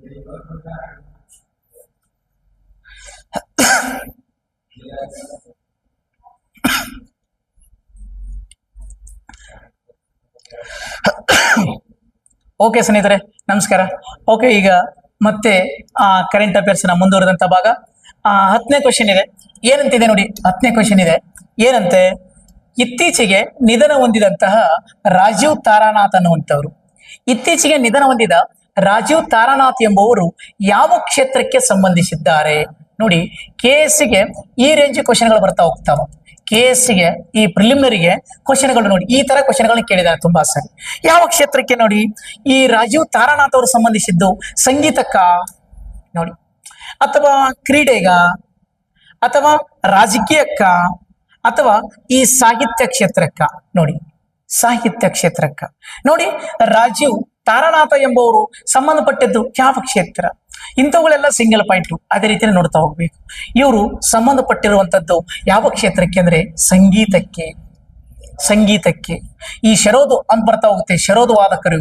Okay ಸ್ನೇಹಿತರೆ, ನಮಸ್ಕಾರ. Okay ಈಗ ಮತ್ತೆ, ಆ ಕರೆಂಟ್ ಅಫೇರ್ಸ್ನ ಮುಂದುವರೆದಂತ ಭಾಗ. ಹತ್ತನೇ ಕ್ವಶನ್ ಇದೆ. ಏನಂತಿದೆ ನೋಡಿ ಹತ್ತನೇ ಕ್ವಶನ್ ಇದೆ. ಏನಂತೆ? ಇತ್ತೀಚೆಗೆ ನಿಧನ ಹೊಂದಿದಂತಹ ರಾಜೀವ್ ತಾರಾನಾಥ್ ಅನ್ನುವಂಥವ್ರು. ಇತ್ತೀಚೆಗೆ ನಿಧನ ಹೊಂದಿದ ರಾಜೀವ್ ತಾರಾನಾಥ್ ಎಂಬುವರು ಯಾವ ಕ್ಷೇತ್ರಕ್ಕೆ ಸಂಬಂಧಿಸಿದ್ದಾರೆ? ನೋಡಿ ಕೆ ಗೆ ಈ ರೇಂಜ್ ಕ್ವಶನ್ಗಳು ಬರ್ತಾ ಹೋಗ್ತಾವ ಕೆ ಗೆ ಈ ಪ್ರಿಲಿಮಿನರಿಗೆ ಕ್ವಶನ್ಗಳು ನೋಡಿ, ಈ ತರ ಕ್ವಶನ್ಗಳನ್ನ ಕೇಳಿದ್ದಾರೆ ತುಂಬಾ ಸರಿ. ಯಾವ ಕ್ಷೇತ್ರಕ್ಕೆ ನೋಡಿ, ಈ ರಾಜೀವ್ ತಾರಾನಾಥ್ ಅವರು ಸಂಬಂಧಿಸಿದ್ದು ಸಂಗೀತಕ್ಕ? ನೋಡಿ, ಅಥವಾ ಕ್ರೀಡೆಗ? ಅಥವಾ ರಾಜಕೀಯಕ್ಕ? ಅಥವಾ ಈ ಸಾಹಿತ್ಯ ಕ್ಷೇತ್ರಕ್ಕ? ನೋಡಿ, ಸಾಹಿತ್ಯ ಕ್ಷೇತ್ರಕ್ಕ. ನೋಡಿ, ರಾಜೀವ್ ತಾರಾನಾಥ ಎಂಬವರು ಸಂಬಂಧಪಟ್ಟದ್ದು ಯಾವ ಕ್ಷೇತ್ರ? ಇಂಥವುಗಳೆಲ್ಲ ಸಿಂಗಲ್ ಪಾಯಿಂಟ್ ಅದೇ ರೀತಿಯಲ್ಲಿ ನೋಡ್ತಾ ಹೋಗ್ಬೇಕು. ಇವರು ಸಂಬಂಧಪಟ್ಟಿರುವಂತದ್ದು ಯಾವ ಕ್ಷೇತ್ರಕ್ಕೆ ಅಂದ್ರೆ ಸಂಗೀತಕ್ಕೆ. ಸಂಗೀತಕ್ಕೆ. ಈ ಶರೋದು ಅಂತ ಬರ್ತಾ ಹೋಗುತ್ತೆ. ಶರೋದು ವಾದಕರು.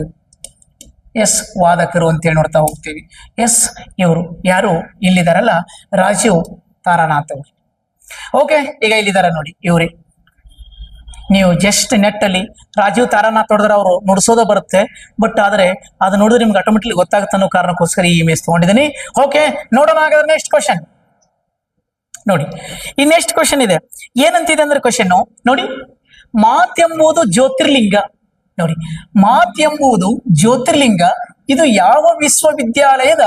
ಎಸ್ ವಾದಕರು ಅಂತೇಳಿ ನೋಡ್ತಾ ಹೋಗ್ತೀವಿ. ಎಸ್ ಇವರು. ಯಾರು? ಇಲ್ಲಿದ್ದಾರಲ್ಲ ರಾಜೀವ್ ತಾರಾನಾಥ್ ಅವರು. ಓಕೆ ಈಗ ಇಲ್ಲಿದ್ದಾರೆ ನೋಡಿ. ಇವ್ರಿ. ನೀವು ಜಸ್ಟ್ ನೆಟ್ಟಲ್ಲಿ ರಾಜೀವ್ ತಾರಾನಾಥ್ ನೋಡಿದ್ರೆ ಅವರು ನುಡಿಸೋದೇ ಬರುತ್ತೆ. ಬಟ್ ಆದ್ರೆ ಅದು ನೋಡಿದ್ರೆ ನಿಮ್ಗೆ ಆಟೋಮೆಟಿಕ್ ಗೊತ್ತಾಗುತ್ತೆ ಅನ್ನೋ ಕಾರಣಕ್ಕೋಸ್ಕರ ಈ ಇಮೇಜ್ ತಗೊಂಡಿದ್ದೀನಿ. ಓಕೆ ನೋಡೋಣ ಹಾಗಾದ್ರೆ ನೆಕ್ಸ್ಟ್ ಕ್ವಶನ್ ನೋಡಿ, ಈ ನೆಕ್ಸ್ಟ್ ಕ್ವಶನ್ ಇದೆ. ಏನಂತಿದೆ ಅಂದ್ರೆ ಕ್ವಶನ್ ನೋಡಿ, ಮಾತ್ ಎಂಬುದು ಜ್ಯೋತಿರ್ಲಿಂಗ. ನೋಡಿ, ಮಾತ್ ಎಂಬುದು ಜ್ಯೋತಿರ್ಲಿಂಗ, ಇದು ಯಾವ ವಿಶ್ವವಿದ್ಯಾಲಯದ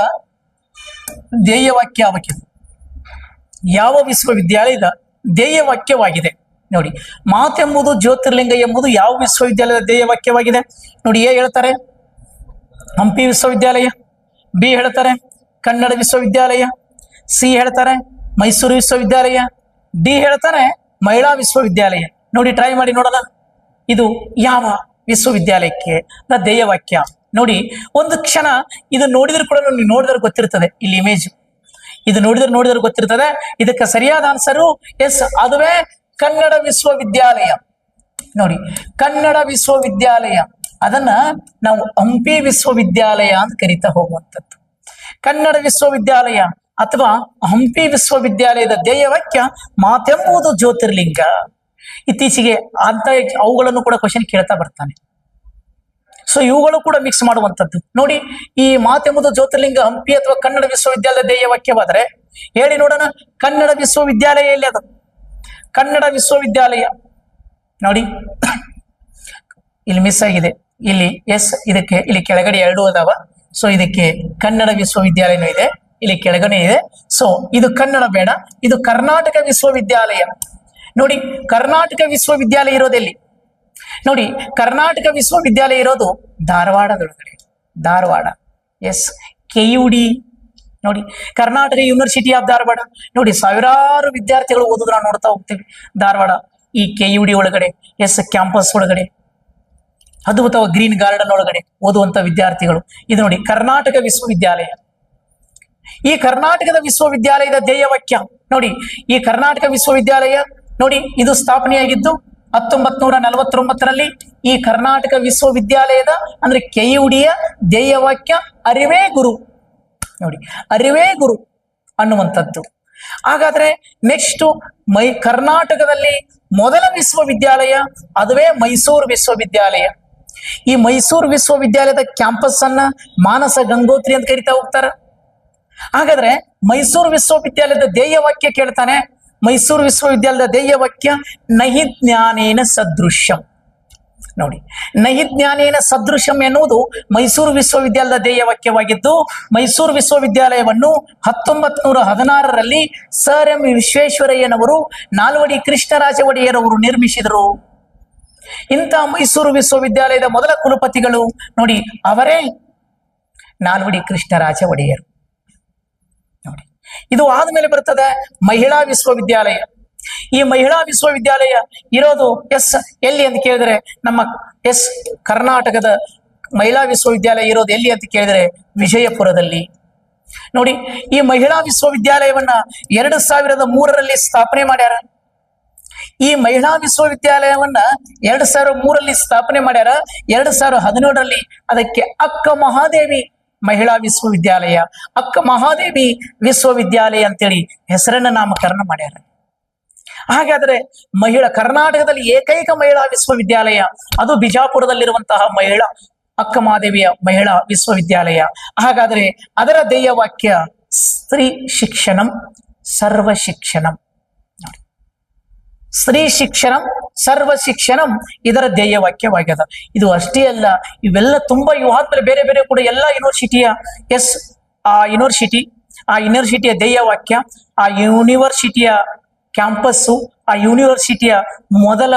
ಧ್ಯೇಯವಾಕ್ಯ ಯಾವ ವಿಶ್ವವಿದ್ಯಾಲಯದ ಧ್ಯೇಯವಾಕ್ಯವಾಗಿದೆ? ನೋಡಿ ಮಾತೆಂಬುದು ಜ್ಯೋತಿರ್ಲಿಂಗ ಎಂಬುದು ಯಾವ ವಿಶ್ವವಿದ್ಯಾಲಯದ ಧ್ಯೇಯವಾಕ್ಯವಾಗಿದೆ ನೋಡಿ, ಎ ಹೇಳ್ತಾರೆ, ಹಂಪಿ ವಿಶ್ವವಿದ್ಯಾಲಯ, ಬಿ ಹೇಳ್ತಾರೆ, ಕನ್ನಡ ವಿಶ್ವವಿದ್ಯಾಲಯ, ಸಿ ಹೇಳ್ತಾರೆ, ಮೈಸೂರು ವಿಶ್ವವಿದ್ಯಾಲಯ, ಡಿ ಹೇಳ್ತಾರೆ, ಮಹಿಳಾ ವಿಶ್ವವಿದ್ಯಾಲಯ. ನೋಡಿ ಟ್ರೈ ಮಾಡಿ ನೋಡೋಣ. ಇದು ಯಾವ ವಿಶ್ವವಿದ್ಯಾಲಯಕ್ಕೆ ನ ಧ್ಯೇಯವಾಕ್ಯ ನೋಡಿ, ಒಂದು ಕ್ಷಣ ಇದು ನೋಡಿದ್ರು ಕೂಡ ನೀವು ನೋಡಿದ್ರೆ ಗೊತ್ತಿರ್ತದೆ, ಇಲ್ಲಿ ಇಮೇಜ್ ಇದು ನೋಡಿದ್ರೆ ನೋಡಿದ್ರೆ ಗೊತ್ತಿರ್ತದೆ. ಇದಕ್ಕೆ ಸರಿಯಾದ ಆನ್ಸರು ಎಸ್, ಅದುವೇ ಕನ್ನಡ ವಿಶ್ವವಿದ್ಯಾಲಯ. ನೋಡಿ, ಕನ್ನಡ ವಿಶ್ವವಿದ್ಯಾಲಯ. ಅದನ್ನ ನಾವು ಹಂಪಿ ವಿಶ್ವವಿದ್ಯಾಲಯ ಅಂತ ಕರಿತಾ ಹೋಗುವಂಥದ್ದು. ಕನ್ನಡ ವಿಶ್ವವಿದ್ಯಾಲಯ ಅಥವಾ ಹಂಪಿ ವಿಶ್ವವಿದ್ಯಾಲಯದ ಧ್ಯೇಯವಾಕ್ಯ ಮಾತೆಂಬುದು ಜ್ಯೋತಿರ್ಲಿಂಗ. ಇತ್ತೀಚೆಗೆ ಅಂತ ಅವುಗಳನ್ನು ಕೂಡ ಕ್ವಶನ್ ಕೇಳ್ತಾ ಬರ್ತಾನೆ. ಸೊ ಇವುಗಳು ಕೂಡ ಮಿಕ್ಸ್ ಮಾಡುವಂತದ್ದು ನೋಡಿ, ಈ ಮಾತೆಂಬುದು ಜ್ಯೋತಿರ್ಲಿಂಗ ಹಂಪಿ ಅಥವಾ ಕನ್ನಡ ವಿಶ್ವವಿದ್ಯಾಲಯ ಧ್ಯೇಯ ವಾಕ್ಯವಾದರೆ, ಹೇಳಿ ನೋಡೋಣ, ಕನ್ನಡ ವಿಶ್ವವಿದ್ಯಾಲಯ ಎಲ್ಲಿ ಅದು? ಕನ್ನಡ ವಿಶ್ವವಿದ್ಯಾಲಯ. ನೋಡಿ, ಇಲ್ಲಿ ಮಿಸ್ ಆಗಿದೆ. ಇಲ್ಲಿ ಎಸ್ ಇದಕ್ಕೆ, ಇಲ್ಲಿ ಕೆಳಗಡೆ ಎರಡು ಅದಾವ. ಸೊ ಇದಕ್ಕೆ ಕನ್ನಡ ವಿಶ್ವವಿದ್ಯಾಲಯನೂ ಇದೆ. ಇಲ್ಲಿ ಕೆಳಗಡೆ ಇದೆ. ಸೊ ಇದು ಕನ್ನಡ ಬೇಡ. ಇದು ಕರ್ನಾಟಕ ವಿಶ್ವವಿದ್ಯಾಲಯ. ನೋಡಿ, ಕರ್ನಾಟಕ ವಿಶ್ವವಿದ್ಯಾಲಯ ಇರೋದೆಲ್ಲಿ ನೋಡಿ, ಕರ್ನಾಟಕ ವಿಶ್ವವಿದ್ಯಾಲಯ ಇರೋದು ಧಾರವಾಡದೊಳಗಡೆ. Dharwad. S K U D ನೋಡಿ, ಕರ್ನಾಟಕ ಯೂನಿವರ್ಸಿಟಿ ಆಫ್ ಧಾರವಾಡ. ನೋಡಿ, ಸಾವಿರಾರು ವಿದ್ಯಾರ್ಥಿಗಳು ಓದೋದ್ರ ನೋಡ್ತಾ ಹೋಗ್ತೀವಿ. ಧಾರವಾಡ, ಈ ಕೆ ಯು ಡಿ ಒಳಗಡೆ, ಎಸ್ ಕ್ಯಾಂಪಸ್ ಒಳಗಡೆ ಅದ್ಭುತವ ಗ್ರೀನ್ ಗಾರ್ಡನ್ ಒಳಗಡೆ ಓದುವಂತ ವಿದ್ಯಾರ್ಥಿಗಳು. ಇದು ನೋಡಿ, ಕರ್ನಾಟಕ ವಿಶ್ವವಿದ್ಯಾಲಯ. ಈ ಕರ್ನಾಟಕದ ವಿಶ್ವವಿದ್ಯಾಲಯದ ಧ್ಯೇಯವಾಕ್ಯ ನೋಡಿ, ಈ ಕರ್ನಾಟಕ ವಿಶ್ವವಿದ್ಯಾಲಯ, ನೋಡಿ, ಇದು ಸ್ಥಾಪನೆಯಾಗಿದ್ದು ಹತ್ತೊಂಬತ್ ನೂರ ನಲವತ್ತೊಂಬತ್ತರಲ್ಲಿ ಈ ಕರ್ನಾಟಕ ವಿಶ್ವವಿದ್ಯಾಲಯದ, ಅಂದ್ರೆ ಕೆಯುಡಿಯ ಧ್ಯೇಯವಾಕ್ಯ ಅರಿವೇ ಗುರು. ನೋಡಿ. ಅರಿವೇ ಗುರು ಅನ್ನುವಂಥದ್ದು. ಹಾಗಾದ್ರೆ ನೆಕ್ಸ್ಟ್ ಮೈ ಕರ್ನಾಟಕದಲ್ಲಿ ಮೊದಲ ವಿಶ್ವವಿದ್ಯಾಲಯ, ಅದುವೇ ಮೈಸೂರು ವಿಶ್ವವಿದ್ಯಾಲಯ. ಈ ಮೈಸೂರು ವಿಶ್ವವಿದ್ಯಾಲಯದ ಕ್ಯಾಂಪಸ್ ಅನ್ನ ಮಾನಸ ಗಂಗೋತ್ರಿ ಅಂತ ಕರಿತಾ ಹೋಗ್ತಾರ. ಹಾಗಾದ್ರೆ ಮೈಸೂರು ವಿಶ್ವವಿದ್ಯಾಲಯದ ಧ್ಯೇಯ ವಾಕ್ಯ ಕೇಳ್ತಾನೆ. ಮೈಸೂರು ವಿಶ್ವವಿದ್ಯಾಲಯದ ಧ್ಯೇಯ ವಾಕ್ಯ, ನಹಿ ಜ್ಞಾನೇನ ಸದೃಶ್ಯಂ. ನೋಡಿ. ನಹಿ ಜ್ಞಾನೇನ ಸದೃಶಂ ಎನ್ನುವುದು ಮೈಸೂರು ವಿಶ್ವವಿದ್ಯಾಲಯದ ಧ್ಯೇಯ ವಾಕ್ಯವಾಗಿದ್ದು, ಮೈಸೂರು ವಿಶ್ವವಿದ್ಯಾಲಯವನ್ನು ಹತ್ತೊಂಬತ್ ನೂರ ಹದಿನಾರರಲ್ಲಿ ಸರ್ ಎಂ ವಿಶ್ವೇಶ್ವರಯ್ಯನವರು, ನಾಲ್ವಡಿ ಕೃಷ್ಣರಾಜ ಒಡೆಯರವರು ನಿರ್ಮಿಸಿದರು. ಇಂಥ ಮೈಸೂರು ವಿಶ್ವವಿದ್ಯಾಲಯದ ಮೊದಲ ಕುಲಪತಿಗಳು ನೋಡಿ, ಅವರೇ ನಾಲ್ವಡಿ ಕೃಷ್ಣರಾಜ ಒಡೆಯರು ನೋಡಿ. ಇದು ಆದಮೇಲೆ ಬರ್ತದೆ ಮಹಿಳಾ ವಿಶ್ವವಿದ್ಯಾಲಯ. ಈ ಮಹಿಳಾ ವಿಶ್ವವಿದ್ಯಾಲಯ ಇರೋದು ಎಸ್ ಎಲ್ಲಿ ಅಂತ ಕೇಳಿದ್ರೆ ನಮ್ಮ ಎಸ್ ಕರ್ನಾಟಕದ ಮಹಿಳಾ ವಿಶ್ವವಿದ್ಯಾಲಯ ಇರೋದು ಎಲ್ಲಿ ಅಂತ ಕೇಳಿದ್ರೆ ವಿಜಯಪುರದಲ್ಲಿ. ನೋಡಿ, ಈ ಮಹಿಳಾ ವಿಶ್ವವಿದ್ಯಾಲಯವನ್ನ ಎರಡು ಸಾವಿರದ ಮೂರರಲ್ಲಿ ಸ್ಥಾಪನೆ ಮಾಡ್ಯಾರ. ಈ ಮಹಿಳಾ ವಿಶ್ವವಿದ್ಯಾಲಯವನ್ನ ಎರಡ್ ಸಾವಿರದ ಮೂರಲ್ಲಿ ಸ್ಥಾಪನೆ ಮಾಡ್ಯಾರ, ಎರಡ್ ಸಾವಿರದ ಹದಿನೇಳರಲ್ಲಿ. ಅದಕ್ಕೆ ಅಕ್ಕ ಮಹಾದೇವಿ ಮಹಿಳಾ ವಿಶ್ವವಿದ್ಯಾಲಯ, ಅಕ್ಕ ಮಹಾದೇವಿ ವಿಶ್ವವಿದ್ಯಾಲಯ ಅಂತೇಳಿ ಹೆಸರನ್ನ ನಾಮಕರಣ ಮಾಡ್ಯಾರ. ಹಾಗಾದ್ರೆ ಮಹಿಳಾ ಕರ್ನಾಟಕದಲ್ಲಿ ಏಕೈಕ ಮಹಿಳಾ ವಿಶ್ವವಿದ್ಯಾಲಯ, ಅದು ಬಿಜಾಪುರದಲ್ಲಿರುವಂತಹ ಮಹಿಳಾ ಅಕ್ಕಮಾದೇವಿಯ ಮಹಿಳಾ ವಿಶ್ವವಿದ್ಯಾಲಯ. ಹಾಗಾದ್ರೆ ಅದರ ಧ್ಯೇಯ ವಾಕ್ಯ ಸ್ತ್ರೀ ಶಿಕ್ಷಣಂ ಸರ್ವ ಶಿಕ್ಷಣಂ. ಸ್ತ್ರೀ ಶಿಕ್ಷಣಂ ಸರ್ವ ಶಿಕ್ಷಣಂ ಇದರ ಧ್ಯೇಯ ವಾಕ್ಯವಾಗ್ಯದ. ಇದು ಅಷ್ಟೇ ಅಲ್ಲ, ಇವೆಲ್ಲ ತುಂಬಾ ಇವು ಬೇರೆ ಬೇರೆ ಕೂಡ ಎಲ್ಲ ಯೂನಿವರ್ಸಿಟಿಯ ಎಸ್, ಆ ಯೂನಿವರ್ಸಿಟಿ, ಆ ಯೂನಿವರ್ಸಿಟಿಯ ಧ್ಯೇಯ ವಾಕ್ಯ, ಆ ಯೂನಿವರ್ಸಿಟಿಯ ಕ್ಯಾಂಪಸ್ಸು, ಆ ಯೂನಿವರ್ಸಿಟಿಯ ಮೊದಲ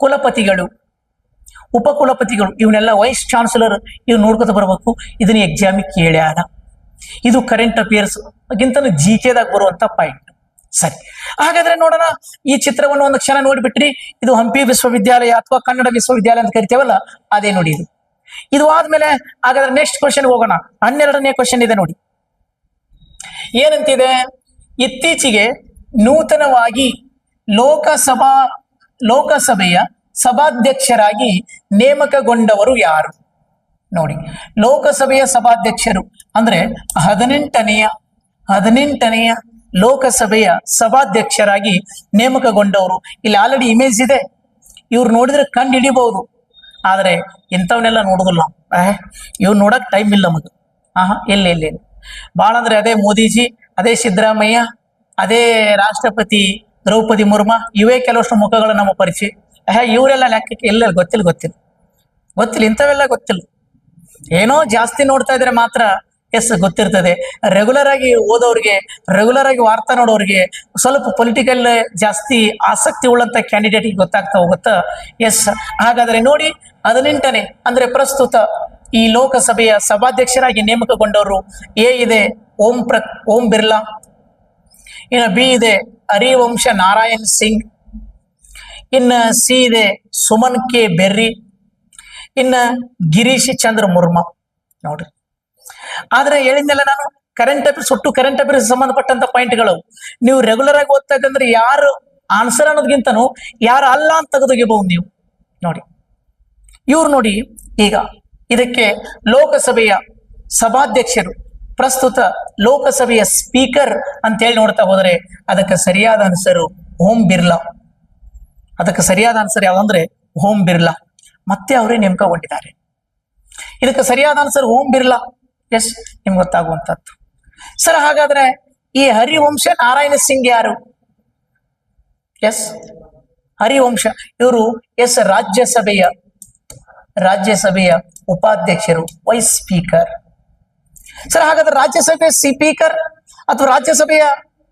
ಕುಲಪತಿಗಳು, ಉಪಕುಲಪತಿಗಳು. ಇವನ್ನೆಲ್ಲ ವೈಸ್ ಚಾನ್ಸಲರ್ ಇವ್ ನೋಡ್ಕೊತ ಬರ್ಬೇಕು. ಇದನ್ನ ಎಕ್ಸಾಮಿಗೆ ಕೇಳ್ಯಾರ ಇದು ಕರೆಂಟ್ ಅಫೇರ್ಸ್ ಗಿಂತನೂ ಜಿ ಕೆದಾಗ ಬರುವಂತ ಪಾಯಿಂಟ್ ಸರಿ. ಹಾಗಾದ್ರೆ ನೋಡೋಣ, ಈ ಚಿತ್ರವನ್ನು ಒಂದು ಕ್ಷಣ ನೋಡಿಬಿಟ್ರಿ. ಇದು ಹಂಪಿ ವಿಶ್ವವಿದ್ಯಾಲಯ ಅಥವಾ ಕನ್ನಡ ವಿಶ್ವವಿದ್ಯಾಲಯ ಅಂತ ಕರಿತೇವಲ್ಲ, ಅದೇ ನೋಡಿ ಇದು. ಇದು ಆದ್ಮೇಲೆ, ಹಾಗಾದ್ರೆ ನೆಕ್ಸ್ಟ್ ಕ್ವಶನ್ ಹೋಗೋಣ. ಹನ್ನೆರಡನೇ ಕ್ವಶನ್ ಇದೆ ನೋಡಿ. ಏನಂತಿದೆ? ಇತ್ತೀಚೆಗೆ ನೂತನವಾಗಿ ಲೋಕಸಭಾ, ಲೋಕಸಭೆಯ ಸಭಾಧ್ಯಕ್ಷರಾಗಿ ನೇಮಕಗೊಂಡವರು ಯಾರು? ನೋಡಿ, ಲೋಕಸಭೆಯ ಸಭಾಧ್ಯಕ್ಷರು ಅಂದ್ರೆ ಹದಿನೆಂಟನೆಯ ಹದಿನೆಂಟನೆಯ ಲೋಕಸಭೆಯ ಸಭಾಧ್ಯಕ್ಷರಾಗಿ ನೇಮಕಗೊಂಡವರು. ಇಲ್ಲಿ ಆಲ್ರೆಡಿ ಇಮೇಜ್ ಇದೆ. ಇವ್ರು ನೋಡಿದ್ರೆ ಕಂಡು ಹಿಡಿಬಹುದು ಆದರೆ ಇಂಥವನ್ನೆಲ್ಲ ನೋಡೋದಿಲ್ಲ. ಇವ್ರು ಇವ್ ನೋಡಕ್ ಟೈಮ್ ಇಲ್ಲ ನಮಗೆ. ಆಹಾ, ಎಲ್ಲಿ ಇಲ್ಲ ಭಾಳ ಅಂದ್ರೆ ಅದೇ ಮೋದಿಜಿ, ಅದೇ ಸಿದ್ದರಾಮಯ್ಯ ಅದೇ ರಾಷ್ಟ್ರಪತಿ ದ್ರೌಪದಿ ಮುರ್ಮು ಇವೇ ಕೆಲವಷ್ಟು ಮುಖಗಳು ನಮ್ಮ ಪರಿಚಯ. ಆಹ್, ಇವರೆಲ್ಲ ಲೆಕ್ಕಕ್ಕೆ ಇಲ್ಲ ಗೊತ್ತಿಲ್ಲ ಗೊತ್ತಿಲ್ಲ. ಗೊತ್ತಿಲ್ಲ ಇಂಥವೆಲ್ಲ ಗೊತ್ತಿಲ್ಲ. ಏನೋ ಜಾಸ್ತಿ ನೋಡ್ತಾ ಇದ್ರೆ ಮಾತ್ರ ಎಸ್ ಗೊತ್ತಿರ್ತದೆ. ರೆಗ್ಯುಲರ್ ಆಗಿ ಓದೋರಿಗೆ ರೆಗ್ಯುಲರ್ ಆಗಿ ವಾರ್ತಾ ನೋಡೋರಿಗೆ ಸ್ವಲ್ಪ ಪೊಲಿಟಿಕಲ್ ಜಾಸ್ತಿ ಆಸಕ್ತಿ ಉಳ್ಳಂತ ಕ್ಯಾಂಡಿಡೇಟ್ಗೆ ಗೊತ್ತಾಗ್ತಾ ಹೋಗುತ್ತಾ? ಎಸ್ ಹಾಗಾದ್ರೆ ನೋಡಿ ಹದಿನೆಂಟನೇ ಅಂದ್ರೆ ಪ್ರಸ್ತುತ ಈ ಲೋಕಸಭೆಯ ಸಭಾಧ್ಯಕ್ಷರಾಗಿ ನೇಮಕಗೊಂಡವರು ಎ ಇದೆ ಓಂ ಪ್ರ ಓಂ ಬಿರ್ಲಾ. ಇನ್ನು ಬಿ ಇದೆ ಹರಿವಂಶ ನಾರಾಯಣ್ ಸಿಂಗ್. ಇನ್ನು ಸಿ ಇದೆ ಸುಮನ್ ಕೆ ಬೆರ್ರಿ. ಇನ್ನ ಗಿರೀಶ್ ಚಂದ್ರ ಮುರ್ಮ. ನೋಡ್ರಿ. ಆದ್ರೆ ಹೇಳಿದ್ನೆಲ್ಲ ನಾನು ಕರೆಂಟ್ ಅಫೇರ್ಸ್ ಒಟ್ಟು ಕರೆಂಟ್ ಅಫೇರ್ಸ್ ಸಂಬಂಧಪಟ್ಟಂತ ಪಾಯಿಂಟ್ಗಳು ನೀವು ರೆಗ್ಯುಲರ್ ಆಗಿ ಓದ್ತಾ ಯಾರು ಆನ್ಸರ್ ಅನ್ನೋದಕ್ಕಿಂತನೂ ಯಾರು ಅಲ್ಲ ಅಂತ ತೆಗೆದುಗಿಬಹುದು ನೀವು. ನೋಡಿ. ಇವ್ರು ನೋಡಿ ಈಗ ಇದಕ್ಕೆ ಲೋಕಸಭೆಯ ಸಭಾಧ್ಯಕ್ಷರು ಪ್ರಸ್ತುತ ಲೋಕಸಭೆಯ ಸ್ಪೀಕರ್ ಅಂತ ಹೇಳಿ ನೋಡ್ತಾ ಹೋದರೆ ಅದಕ್ಕೆ ಸರಿಯಾದ ಆನ್ಸರು ಓಂ ಬಿರ್ಲಾ. ಅದಕ್ಕೆ ಸರಿಯಾದ ಆನ್ಸರ್ ಯಾವಂದ್ರೆ ಓಂ ಬಿರ್ಲಾ. ಮತ್ತೆ ಅವರೇ ನೇಮಕಗೊಂಡಿದ್ದಾರೆ. ಇದಕ್ಕೆ ಸರಿಯಾದ ಆನ್ಸರ್ ಓಂ ಬಿರ್ಲಾ. ಎಸ್, ನಿಮ್ಗೆ ಗೊತ್ತಾಗುವಂತದ್ದು ಸರ್, ಹಾಗಾದ್ರೆ ಈ ಹರಿವಂಶ ನಾರಾಯಣ ಸಿಂಗ್ ಯಾರು? ಎಸ್, ಹರಿವಂಶ. ಇವರು ಎಸ್ ರಾಜ್ಯಸಭೆಯ ರಾಜ್ಯಸಭೆಯ ಉಪಾಧ್ಯಕ್ಷರು, ವೈಸ್ ಸ್ಪೀಕರ್. ಸರ್, ಹಾಗಾದ್ರೆ ರಾಜ್ಯಸಭೆ ಸ್ಪೀಕರ್ ಅಥವಾ ರಾಜ್ಯಸಭೆಯ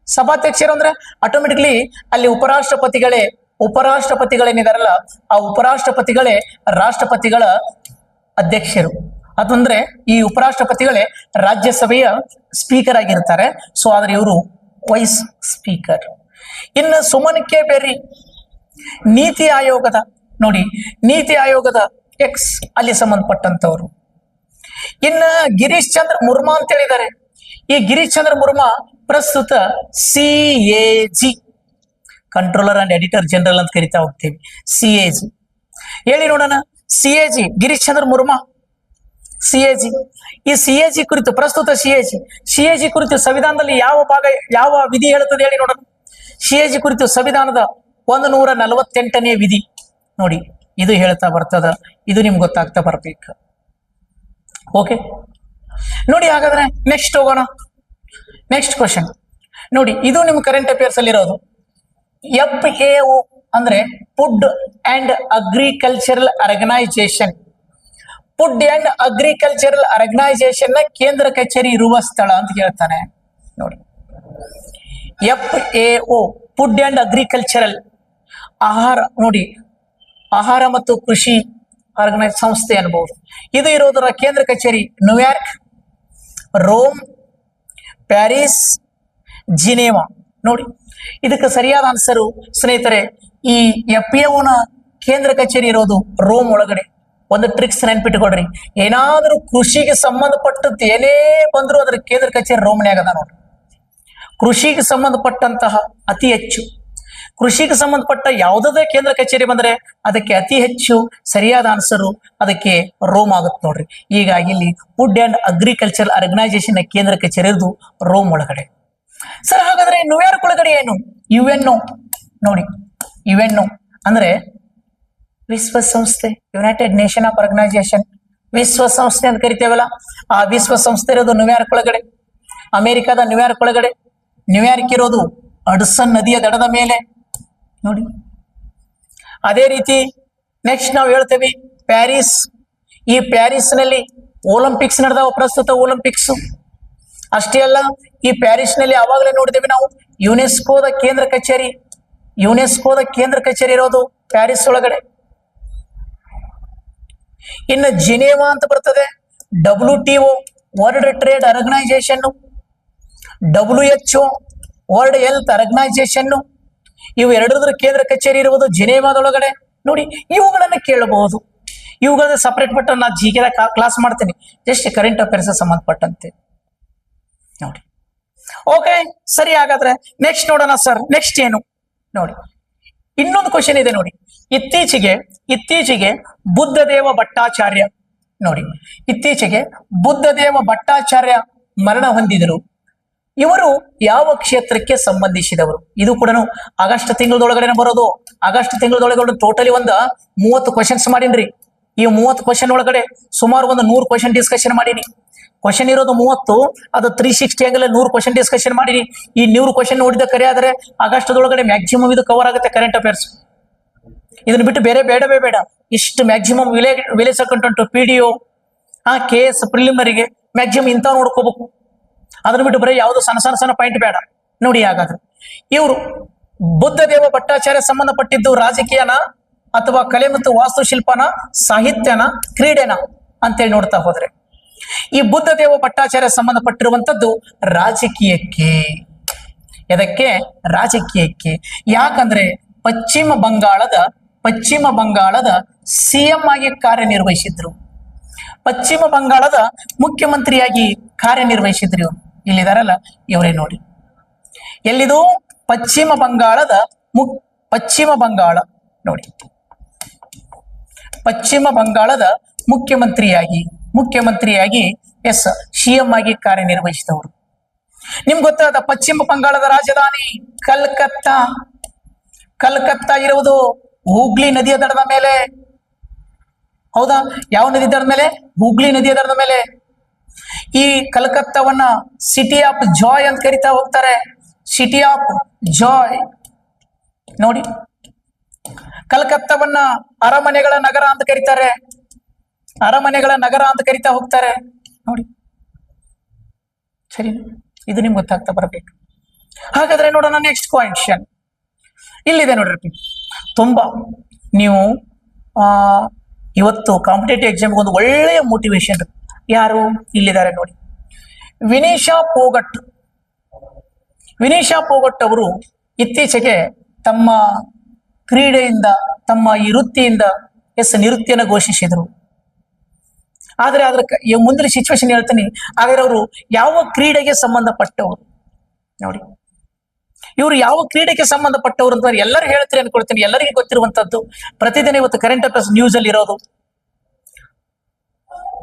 ಸಭಾಧ್ಯಕ್ಷರು ಅಂದ್ರೆ ಆಟೋಮೆಟಿಕ್ಲಿ ಅಲ್ಲಿ ಉಪರಾಷ್ಟ್ರಪತಿಗಳೇ ಉಪರಾಷ್ಟ್ರಪತಿಗಳೇನಿದಾರಲ್ಲ ಆ ಉಪರಾಷ್ಟ್ರಪತಿಗಳೇ ರಾಷ್ಟ್ರಪತಿಗಳ ಅಧ್ಯಕ್ಷರು. ಅದಂದ್ರೆ ಈ ಉಪರಾಷ್ಟ್ರಪತಿಗಳೇ ರಾಜ್ಯಸಭೆಯ ಸ್ಪೀಕರ್ ಆಗಿರ್ತಾರೆ. ಸೊ ಆದ್ರೆ ಇವರು ವೈಸ್ ಸ್ಪೀಕರ್ ಇನ್ನು ಸುಮನ್ ಕೆ ಬೆರ್ರಿ ನೀತಿ ಆಯೋಗದ, ನೋಡಿ, ನೀತಿ ಆಯೋಗದ ಎಕ್ಸ್ ಅಲ್ಲಿ ಸಂಬಂಧಪಟ್ಟಂತವರು. ಇನ್ನ ಗಿರೀಶ್ ಚಂದ್ರ ಮುರ್ಮಾ ಅಂತ ಹೇಳಿದ್ದಾರೆ ಈ ಗಿರೀಶ್ ಚಂದ್ರ ಮುರ್ಮಾ ಪ್ರಸ್ತುತ C A G controller and editor general ಅಂತ ಕರಿತಾ ಹೋಗ್ತೀವಿ. ಸಿ ಎ ಜಿ ಹೇಳಿ ನೋಡೋಣ. C A G Girish Chandra Murmu. C A G ಈ ಸಿ ಎ ಜಿ ಕುರಿತು ಪ್ರಸ್ತುತ C A G C A G ಕುರಿತು ಸಂವಿಧಾನದಲ್ಲಿ ಯಾವ ಭಾಗ, ಯಾವ ವಿಧಿ ಹೇಳುತ್ತದೆ ಹೇಳಿ ನೋಡೋಣ. ಸಿ ಎ ಜಿ ಕುರಿತು ಸಂವಿಧಾನದ ಒಂದು ನೂರ ನಲವತ್ತೆಂಟನೇ ವಿಧಿ. ನೋಡಿ, ಇದು ಹೇಳ್ತಾ ಬರ್ತದ. ಇದು ನಿಮ್ಗೆ ಗೊತ್ತಾಗ್ತಾ ಬರ್ಬೇಕು. ಓಕೆ ನೋಡಿ ಹಾಗಾದ್ರೆ ನೆಕ್ಸ್ಟ್ ಹೋಗೋಣ. ನೆಕ್ಸ್ಟ್ ಕ್ವಶನ್ ನೋಡಿ, ಇದು ನಿಮ್ಮ ಕರೆಂಟ್ ಅಫೇರ್ಸ್ ಅಲ್ಲಿ ಇರೋದು. ಎಫ್ ಎ ಅಂದ್ರೆ food and agricultural organisation food and agricultural ಆರ್ಗನೈಸೇಷನ್ನ ಕೇಂದ್ರ ಕಚೇರಿ ಇರುವ ಸ್ಥಳ ಅಂತ ಹೇಳ್ತಾನೆ. ನೋಡಿ. F A food and agricultural ಆಹಾರ, ನೋಡಿ. ಆಹಾರ ಮತ್ತು ಕೃಷಿ ಆರ್ಗನೈಸ್ ಸಂಸ್ಥೆ ಅನ್ಬಹುದು ಇದು ಇರೋದರ ಕೇಂದ್ರ ಕಚೇರಿ ನ್ಯೂಯಾರ್ಕ್, ರೋಮ್, ಪ್ಯಾರಿಸ್, ಜಿನೇವಾ. ನೋಡಿ, ಇದಕ್ಕೆ ಸರಿಯಾದ ಆನ್ಸರು ಸ್ನೇಹಿತರೆ, ಈ ಎಫ್ನ ಕೇಂದ್ರ ಕಚೇರಿ ಇರೋದು ರೋಮ್ ಒಳಗಡೆ. ಒಂದು ಟ್ರಿಕ್ಸ್ ನೆನ್ಪಿಟ್ಕೊಡ್ರಿ ಏನಾದರೂ ಕೃಷಿಗೆ ಸಂಬಂಧಪಟ್ಟದ್ದು ಏನೇ ಬಂದರೂ ಅದರ ಕೇಂದ್ರ ಕಚೇರಿ ರೋಮ್ನ್ಯಾಗ ಆಗದ ನೋಡ್ರಿ. ಕೃಷಿಗೆ ಸಂಬಂಧಪಟ್ಟಂತಹ ಅತಿ ಹೆಚ್ಚು ಕೃಷಿಗೆ ಸಂಬಂಧಪಟ್ಟ ಯಾವುದೇ ಕೇಂದ್ರ ಕಚೇರಿ ಬಂದ್ರೆ ಅದಕ್ಕೆ ಅತಿ ಹೆಚ್ಚು ಸರಿಯಾದ ಆನ್ಸರು ಅದಕ್ಕೆ ರೋಮ್ ಆಗುತ್ತೆ ನೋಡ್ರಿ. ಈಗ ಇಲ್ಲಿ ಫುಡ್ ಅಂಡ್ ಅಗ್ರಿಕಲ್ಚರ್ ಆರ್ಗನೈಸೇಷನ್ ಕೇಂದ್ರ ಕಚೇರಿ ರೋಮ್ ಒಳಗಡೆ. ಸರ್ ಹಾಗಾದ್ರೆ ನ್ಯೂಯಾರ್ಕ್ ಒಳಗಡೆ ಏನು? ಯು ಎನ್ ನೋಡಿ ಯು ಎನ್ ಅಂದ್ರೆ ವಿಶ್ವಸಂಸ್ಥೆ ಯುನೈಟೆಡ್ ನೇಷನ್ ಆಫ್ ಆರ್ಗನೈಸೇಷನ್ ವಿಶ್ವಸಂಸ್ಥೆ ಅಂತ ಕರಿತೇವಲ್ಲ, ಆ ವಿಶ್ವಸಂಸ್ಥೆ ಇರೋದು ನ್ಯೂಯಾರ್ಕ್ ಒಳಗಡೆ ಅಮೆರಿಕದ ನ್ಯೂಯಾರ್ಕ್ ಒಳಗಡೆ ನ್ಯೂಯಾರ್ಕ್ ಇರೋದು ಅಡ್ಸನ್ ನದಿಯ ದಡದ ಮೇಲೆ. ನೋಡಿ. ಅದೇ ರೀತಿ ನೆಕ್ಸ್ಟ್ ನಾವು ಹೇಳ್ತೇವೆ ಪ್ಯಾರಿಸ್. ಈ ಪ್ಯಾರಿಸ್ನಲ್ಲಿ ಒಲಿಂಪಿಕ್ಸ್ ನಡೆದವ, ಪ್ರಸ್ತುತ ಒಲಿಂಪಿಕ್ಸ್. ಅಷ್ಟೇ ಅಲ್ಲ, ಈ ಪ್ಯಾರಿಸ್ನಲ್ಲಿ ಆವಾಗಲೇ ನೋಡಿದ್ದೇವೆ ನಾವು ಯುನೆಸ್ಕೋದ ಕೇಂದ್ರ ಕಚೇರಿ. ಯುನೆಸ್ಕೋದ ಕೇಂದ್ರ ಕಚೇರಿ ಇರೋದು ಪ್ಯಾರಿಸ್ ಒಳಗಡೆ. ಇನ್ನು ಜಿನೇವಾ ಅಂತ ಬರ್ತದೆ. W T O, world trade organisation W H O, world health organisation ಇವು ಎರಡರ ಕೇಂದ್ರ ಕಚೇರಿ ಇರುವುದು ಜಿನೇವಾದೊಳಗಡೆ. ನೋಡಿ, ಇವುಗಳನ್ನು ಕೇಳಬಹುದು. ಇವುಗಳ ಸಪರೇಟ್ ಬಟ್ ನಾ ಜಿಗೆ ಕ್ಲಾಸ್ ಮಾಡ್ತೀನಿ. ಜಸ್ಟ್ ಕರೆಂಟ್ ಅಫೇರ್ಸ್ ಸಂಬಂಧಪಟ್ಟಂತೆ. ನೋಡಿ. ಓಕೆ ಸರಿ ಹಾಗಾದ್ರೆ ನೆಕ್ಸ್ಟ್ ನೋಡೋಣ ಸರ್ ನೆಕ್ಸ್ಟ್ ಏನು? ನೋಡಿ. ಇನ್ನೊಂದು ಕ್ವಶನ್ ಇದೆ ನೋಡಿ. ಇತ್ತೀಚೆಗೆ ಇತ್ತೀಚೆಗೆ ಬುದ್ಧದೇವ ಭಟ್ಟಾಚಾರ್ಯ. ನೋಡಿ. ಇತ್ತೀಚೆಗೆ ಬುದ್ಧದೇವ ಭಟ್ಟಾಚಾರ್ಯ ಮರಣ ಹೊಂದಿದರು. ಇವರು ಯಾವ ಕ್ಷೇತ್ರಕ್ಕೆ ಸಂಬಂಧಿಸಿದವರು? ಇದು ಕೂಡ ಆಗಸ್ಟ್ ತಿಂಗಳದೊಳಗಡೆ ಬರೋದು. ಆಗಸ್ಟ್ ತಿಂಗಳದೊಳಗಡೆ ಟೋಟಲಿ ಒಂದು ಮೂವತ್ತು ಕ್ವಶನ್ಸ್ ಮಾಡೀನಿ ಈ ಮೂವತ್ತು ಕ್ವಶನ್ ಒಳಗಡೆ ಸುಮಾರು ಒಂದು ನೂರು ಕ್ವಶನ್ ಡಿಸ್ಕಷನ್ ಮಾಡೀನಿ. ಕ್ವಶನ್ ಇರೋದು ಮೂವತ್ತು, ಅದು ತ್ರೀ ಸಿಕ್ಸ್ಟಿ ಆಂಗಲ್ ನೂರು ಕ್ವಶನ್ ಡಿಸ್ಕಷನ್ ಮಾಡೀನಿ. ಈ ನೂರು ಕ್ವಶನ್ ನೋಡಿದ ಕರೆ ಆದ್ರೆ ಆಗಸ್ಟ್ದೊಳಗಡೆ ಮ್ಯಾಕ್ಸಿಮಮ್ ಇದು ಕವರ್ ಆಗುತ್ತೆ ಕರೆಂಟ್ ಅಫೇರ್ಸ್ ಇದನ್ನ ಬಿಟ್ಟು ಬೇರೆ ಬೇಡವೇ ಬೇಡ ಇಷ್ಟು ಮ್ಯಾಕ್ಸಿಮಮ್ ವಿಲೇ ಕಂಟೆಂಟ್ ಪಿ ಡಿ ಆ ಕೆ ಎಸ್ ಪ್ರಿಲಿಮರಿಗೆ ಮ್ಯಾಕ್ಸಿಮಮ್ ಇಂಥ ನೋಡ್ಕೋಬೇಕು. ಅದನ್ನ ಬಿಟ್ಟು ಬರೀ ಯಾವುದು ಸಣ್ಣ ಸಣ್ಣ ಸಣ್ಣ ಪಾಯಿಂಟ್ ಬೇಡ. ನೋಡಿ ಹಾಗಾದ್ರೆ. ಇವರು ಬುದ್ಧದೇವ ಭಟ್ಟಾಚಾರ್ಯ ಸಂಬಂಧಪಟ್ಟಿದ್ದು ರಾಜಕೀಯನ ಅಥವಾ ಕಲೆ ಮತ್ತು ವಾಸ್ತುಶಿಲ್ಪನ, ಸಾಹಿತ್ಯನ, ಕ್ರೀಡೆನ ಅಂತೇಳಿ ನೋಡ್ತಾ ಹೋದ್ರೆ. ಈ ಬುದ್ಧದೇವ ಭಟ್ಟಾಚಾರ್ಯ ಸಂಬಂಧಪಟ್ಟಿರುವಂತದ್ದು ರಾಜಕೀಯಕ್ಕೆ. ಎದಕ್ಕೆ? ರಾಜಕೀಯಕ್ಕೆ. ಯಾಕಂದ್ರೆ ಪಶ್ಚಿಮ ಬಂಗಾಳದ ಪಶ್ಚಿಮ ಬಂಗಾಳದ ಸಿಎಂ ಆಗಿ ಕಾರ್ಯನಿರ್ವಹಿಸಿದ್ರು. ಪಶ್ಚಿಮ ಬಂಗಾಳದ ಮುಖ್ಯಮಂತ್ರಿಯಾಗಿ ಕಾರ್ಯನಿರ್ವಹಿಸಿದ್ರು ಇವರು. ಇಲ್ಲಿದಾರಲ್ಲ ಇವರೇ ನೋಡಿ. ಎಲ್ಲಿದು ಪಶ್ಚಿಮ ಬಂಗಾಳದ ಮುಕ್, ಪಶ್ಚಿಮ ಬಂಗಾಳ ನೋಡಿ. ಪಶ್ಚಿಮ ಬಂಗಾಳದ ಮುಖ್ಯಮಂತ್ರಿಯಾಗಿ ಮುಖ್ಯಮಂತ್ರಿಯಾಗಿ ಎಸ್ ಸಿಎಂ ಆಗಿ ಕಾರ್ಯನಿರ್ವಹಿಸಿದವರು. ನಿಮ್ಗೆ ಗೊತ್ತಾದ ಪಶ್ಚಿಮ ಬಂಗಾಳದ ರಾಜಧಾನಿ ಕಲ್ಕತ್ತಾ. ಕಲ್ಕತ್ತಾ ಇರುವುದು ಹೂಗ್ಲಿ ನದಿಯ ದಡದ ಮೇಲೆ. ಹೌದಾ? ಯಾವ ನದಿ ದಡದ ಮೇಲೆ? ಹೂಗ್ಲಿ ನದಿಯ ದಡದ ಮೇಲೆ. ಈ ಕಲ್ಕತ್ತಾವನ್ನ ಸಿಟಿ ಆಫ್ ಜಾಯ್ ಅಂತ ಕರಿತಾ ಹೋಗ್ತಾರೆ. ಸಿಟಿ ಆಫ್ ಜಾಯ್ ನೋಡಿ. ಕಲ್ಕತ್ತಾವನ್ನ ಅರಮನೆಗಳ ನಗರ ಅಂತ ಕರೀತಾರೆ. ಅರಮನೆಗಳ ನಗರ ಅಂತ ಕರಿತಾ ಹೋಗ್ತಾರೆ. ನೋಡಿ. ಸರಿ. ಇದು ನಿಮ್ಗೆ ಗೊತ್ತಾಗ್ತಾ ಬರಬೇಕು. ಹಾಗಾದ್ರೆ ನೋಡೋಣ ನೆಕ್ಸ್ಟ್ ಕ್ವಶನ್ ಇಲ್ಲಿದೆ ನೋಡ್ರಿ ತುಂಬಾ. ನೀವು ಇವತ್ತು ಕಾಂಪಿಟೇಟಿವ್ ಎಕ್ಸಾಮ್ಗೆ ಒಂದು ಒಳ್ಳೆಯ ಮೋಟಿವೇಶನ್ ಯಾರು? ಇಲ್ಲಿದ್ದಾರೆ ನೋಡಿ. ವಿನೀಶಾ ಪೋಗಟ್. ವಿನೀಶಾ ಪೋಗಟ್ ಅವರು ಇತ್ತೀಚೆಗೆ ತಮ್ಮ ಕ್ರೀಡೆಯಿಂದ, ತಮ್ಮ ಈ ವೃತ್ತಿಯಿಂದ ಎಸ್ ನಿವೃತ್ತಿಯನ್ನು ಘೋಷಿಸಿದರು. ಆದರೆ ಅದ್ರ ಮುಂದಿನ ಸಿಚುವೇಶನ್ ಹೇಳ್ತೀನಿ. ಆದರೆ ಅವರು ಯಾವ ಕ್ರೀಡೆಗೆ ಸಂಬಂಧಪಟ್ಟವರು? ನೋಡಿ. ಇವರು ಯಾವ ಕ್ರೀಡೆಗೆ ಸಂಬಂಧಪಟ್ಟವರು ಅಂತ ಎಲ್ಲರೂ ಹೇಳ್ತೀರಿ ಅನ್ಕೊಳ್ತೀನಿ. ಎಲ್ಲರಿಗೂ ಗೊತ್ತಿರುವಂತದ್ದು ಪ್ರತಿದಿನ ಇವತ್ತು ಕರೆಂಟ್ ಅಫೇರ್ಸ್ ನ್ಯೂಸ್ ಅಲ್ಲಿ ಇರೋದು.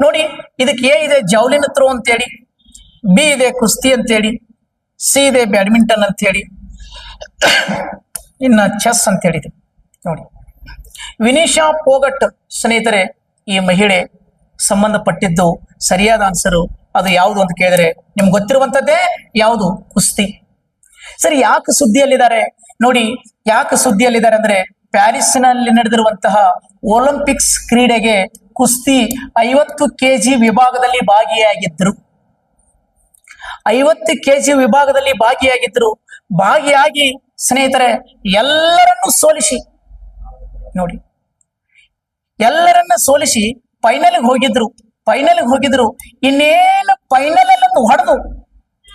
ನೋಡಿ, ಇದಕ್ಕೆ ಎ ಇದೆ ಜೌಲಿನ ಥ್ರೋ ಅಂತೇಳಿ ಬಿ ಇದೆ ಕುಸ್ತಿ ಅಂತೇಳಿ ಸಿ ಇದೆ ಬ್ಯಾಡ್ಮಿಂಟನ್ ಅಂತೇಳಿ. ಇನ್ನ ಚೆಸ್ ಅಂತ ಹೇಳಿದೆ ನೋಡಿ. ವಿನಿಶಾ ಪೋಗಟ್ ಸ್ನೇಹಿತರೆ, ಈ ಮಹಿಳೆ ಸಂಬಂಧಪಟ್ಟಿದ್ದು ಸರಿಯಾದ ಆನ್ಸರು ಅದು ಯಾವುದು ಅಂತ ಕೇಳಿದ್ರೆ ನಿಮ್ಗೆ ಗೊತ್ತಿರುವಂಥದ್ದೇ ಯಾವುದು? ಕುಸ್ತಿ. ಸರಿ, ಯಾಕೆ ಸುದ್ದಿಯಲ್ಲಿದ್ದಾರೆ? ನೋಡಿ, ಯಾಕೆ ಸುದ್ದಿಯಲ್ಲಿದ್ದಾರೆ ಅಂದ್ರೆ ಪ್ಯಾರಿಸ್ನಲ್ಲಿ ನಡೆದಿರುವಂತಹ ಒಲಿಂಪಿಕ್ಸ್ ಕ್ರೀಡೆಗೆ ಕುಸ್ತಿ ಐವತ್ತು ಕೆಜಿ ವಿಭಾಗದಲ್ಲಿ ಭಾಗಿಯಾಗಿದ್ರು. ಐವತ್ತು ಕೆಜಿ ವಿಭಾಗದಲ್ಲಿ ಭಾಗಿಯಾಗಿದ್ರು. ಭಾಗಿಯಾಗಿ ಸ್ನೇಹಿತರೆ, ಎಲ್ಲರನ್ನು ಸೋಲಿಸಿ. ನೋಡಿ, ಎಲ್ಲರನ್ನ ಸೋಲಿಸಿ ಫೈನಲ್ಗೆ ಹೋಗಿದ್ರು. ಫೈನಲ್ಗೆ ಹೋಗಿದ್ರು. ಇನ್ನೇನು ಫೈನಲ್ ಅನ್ನು ಹೊಡೆದು,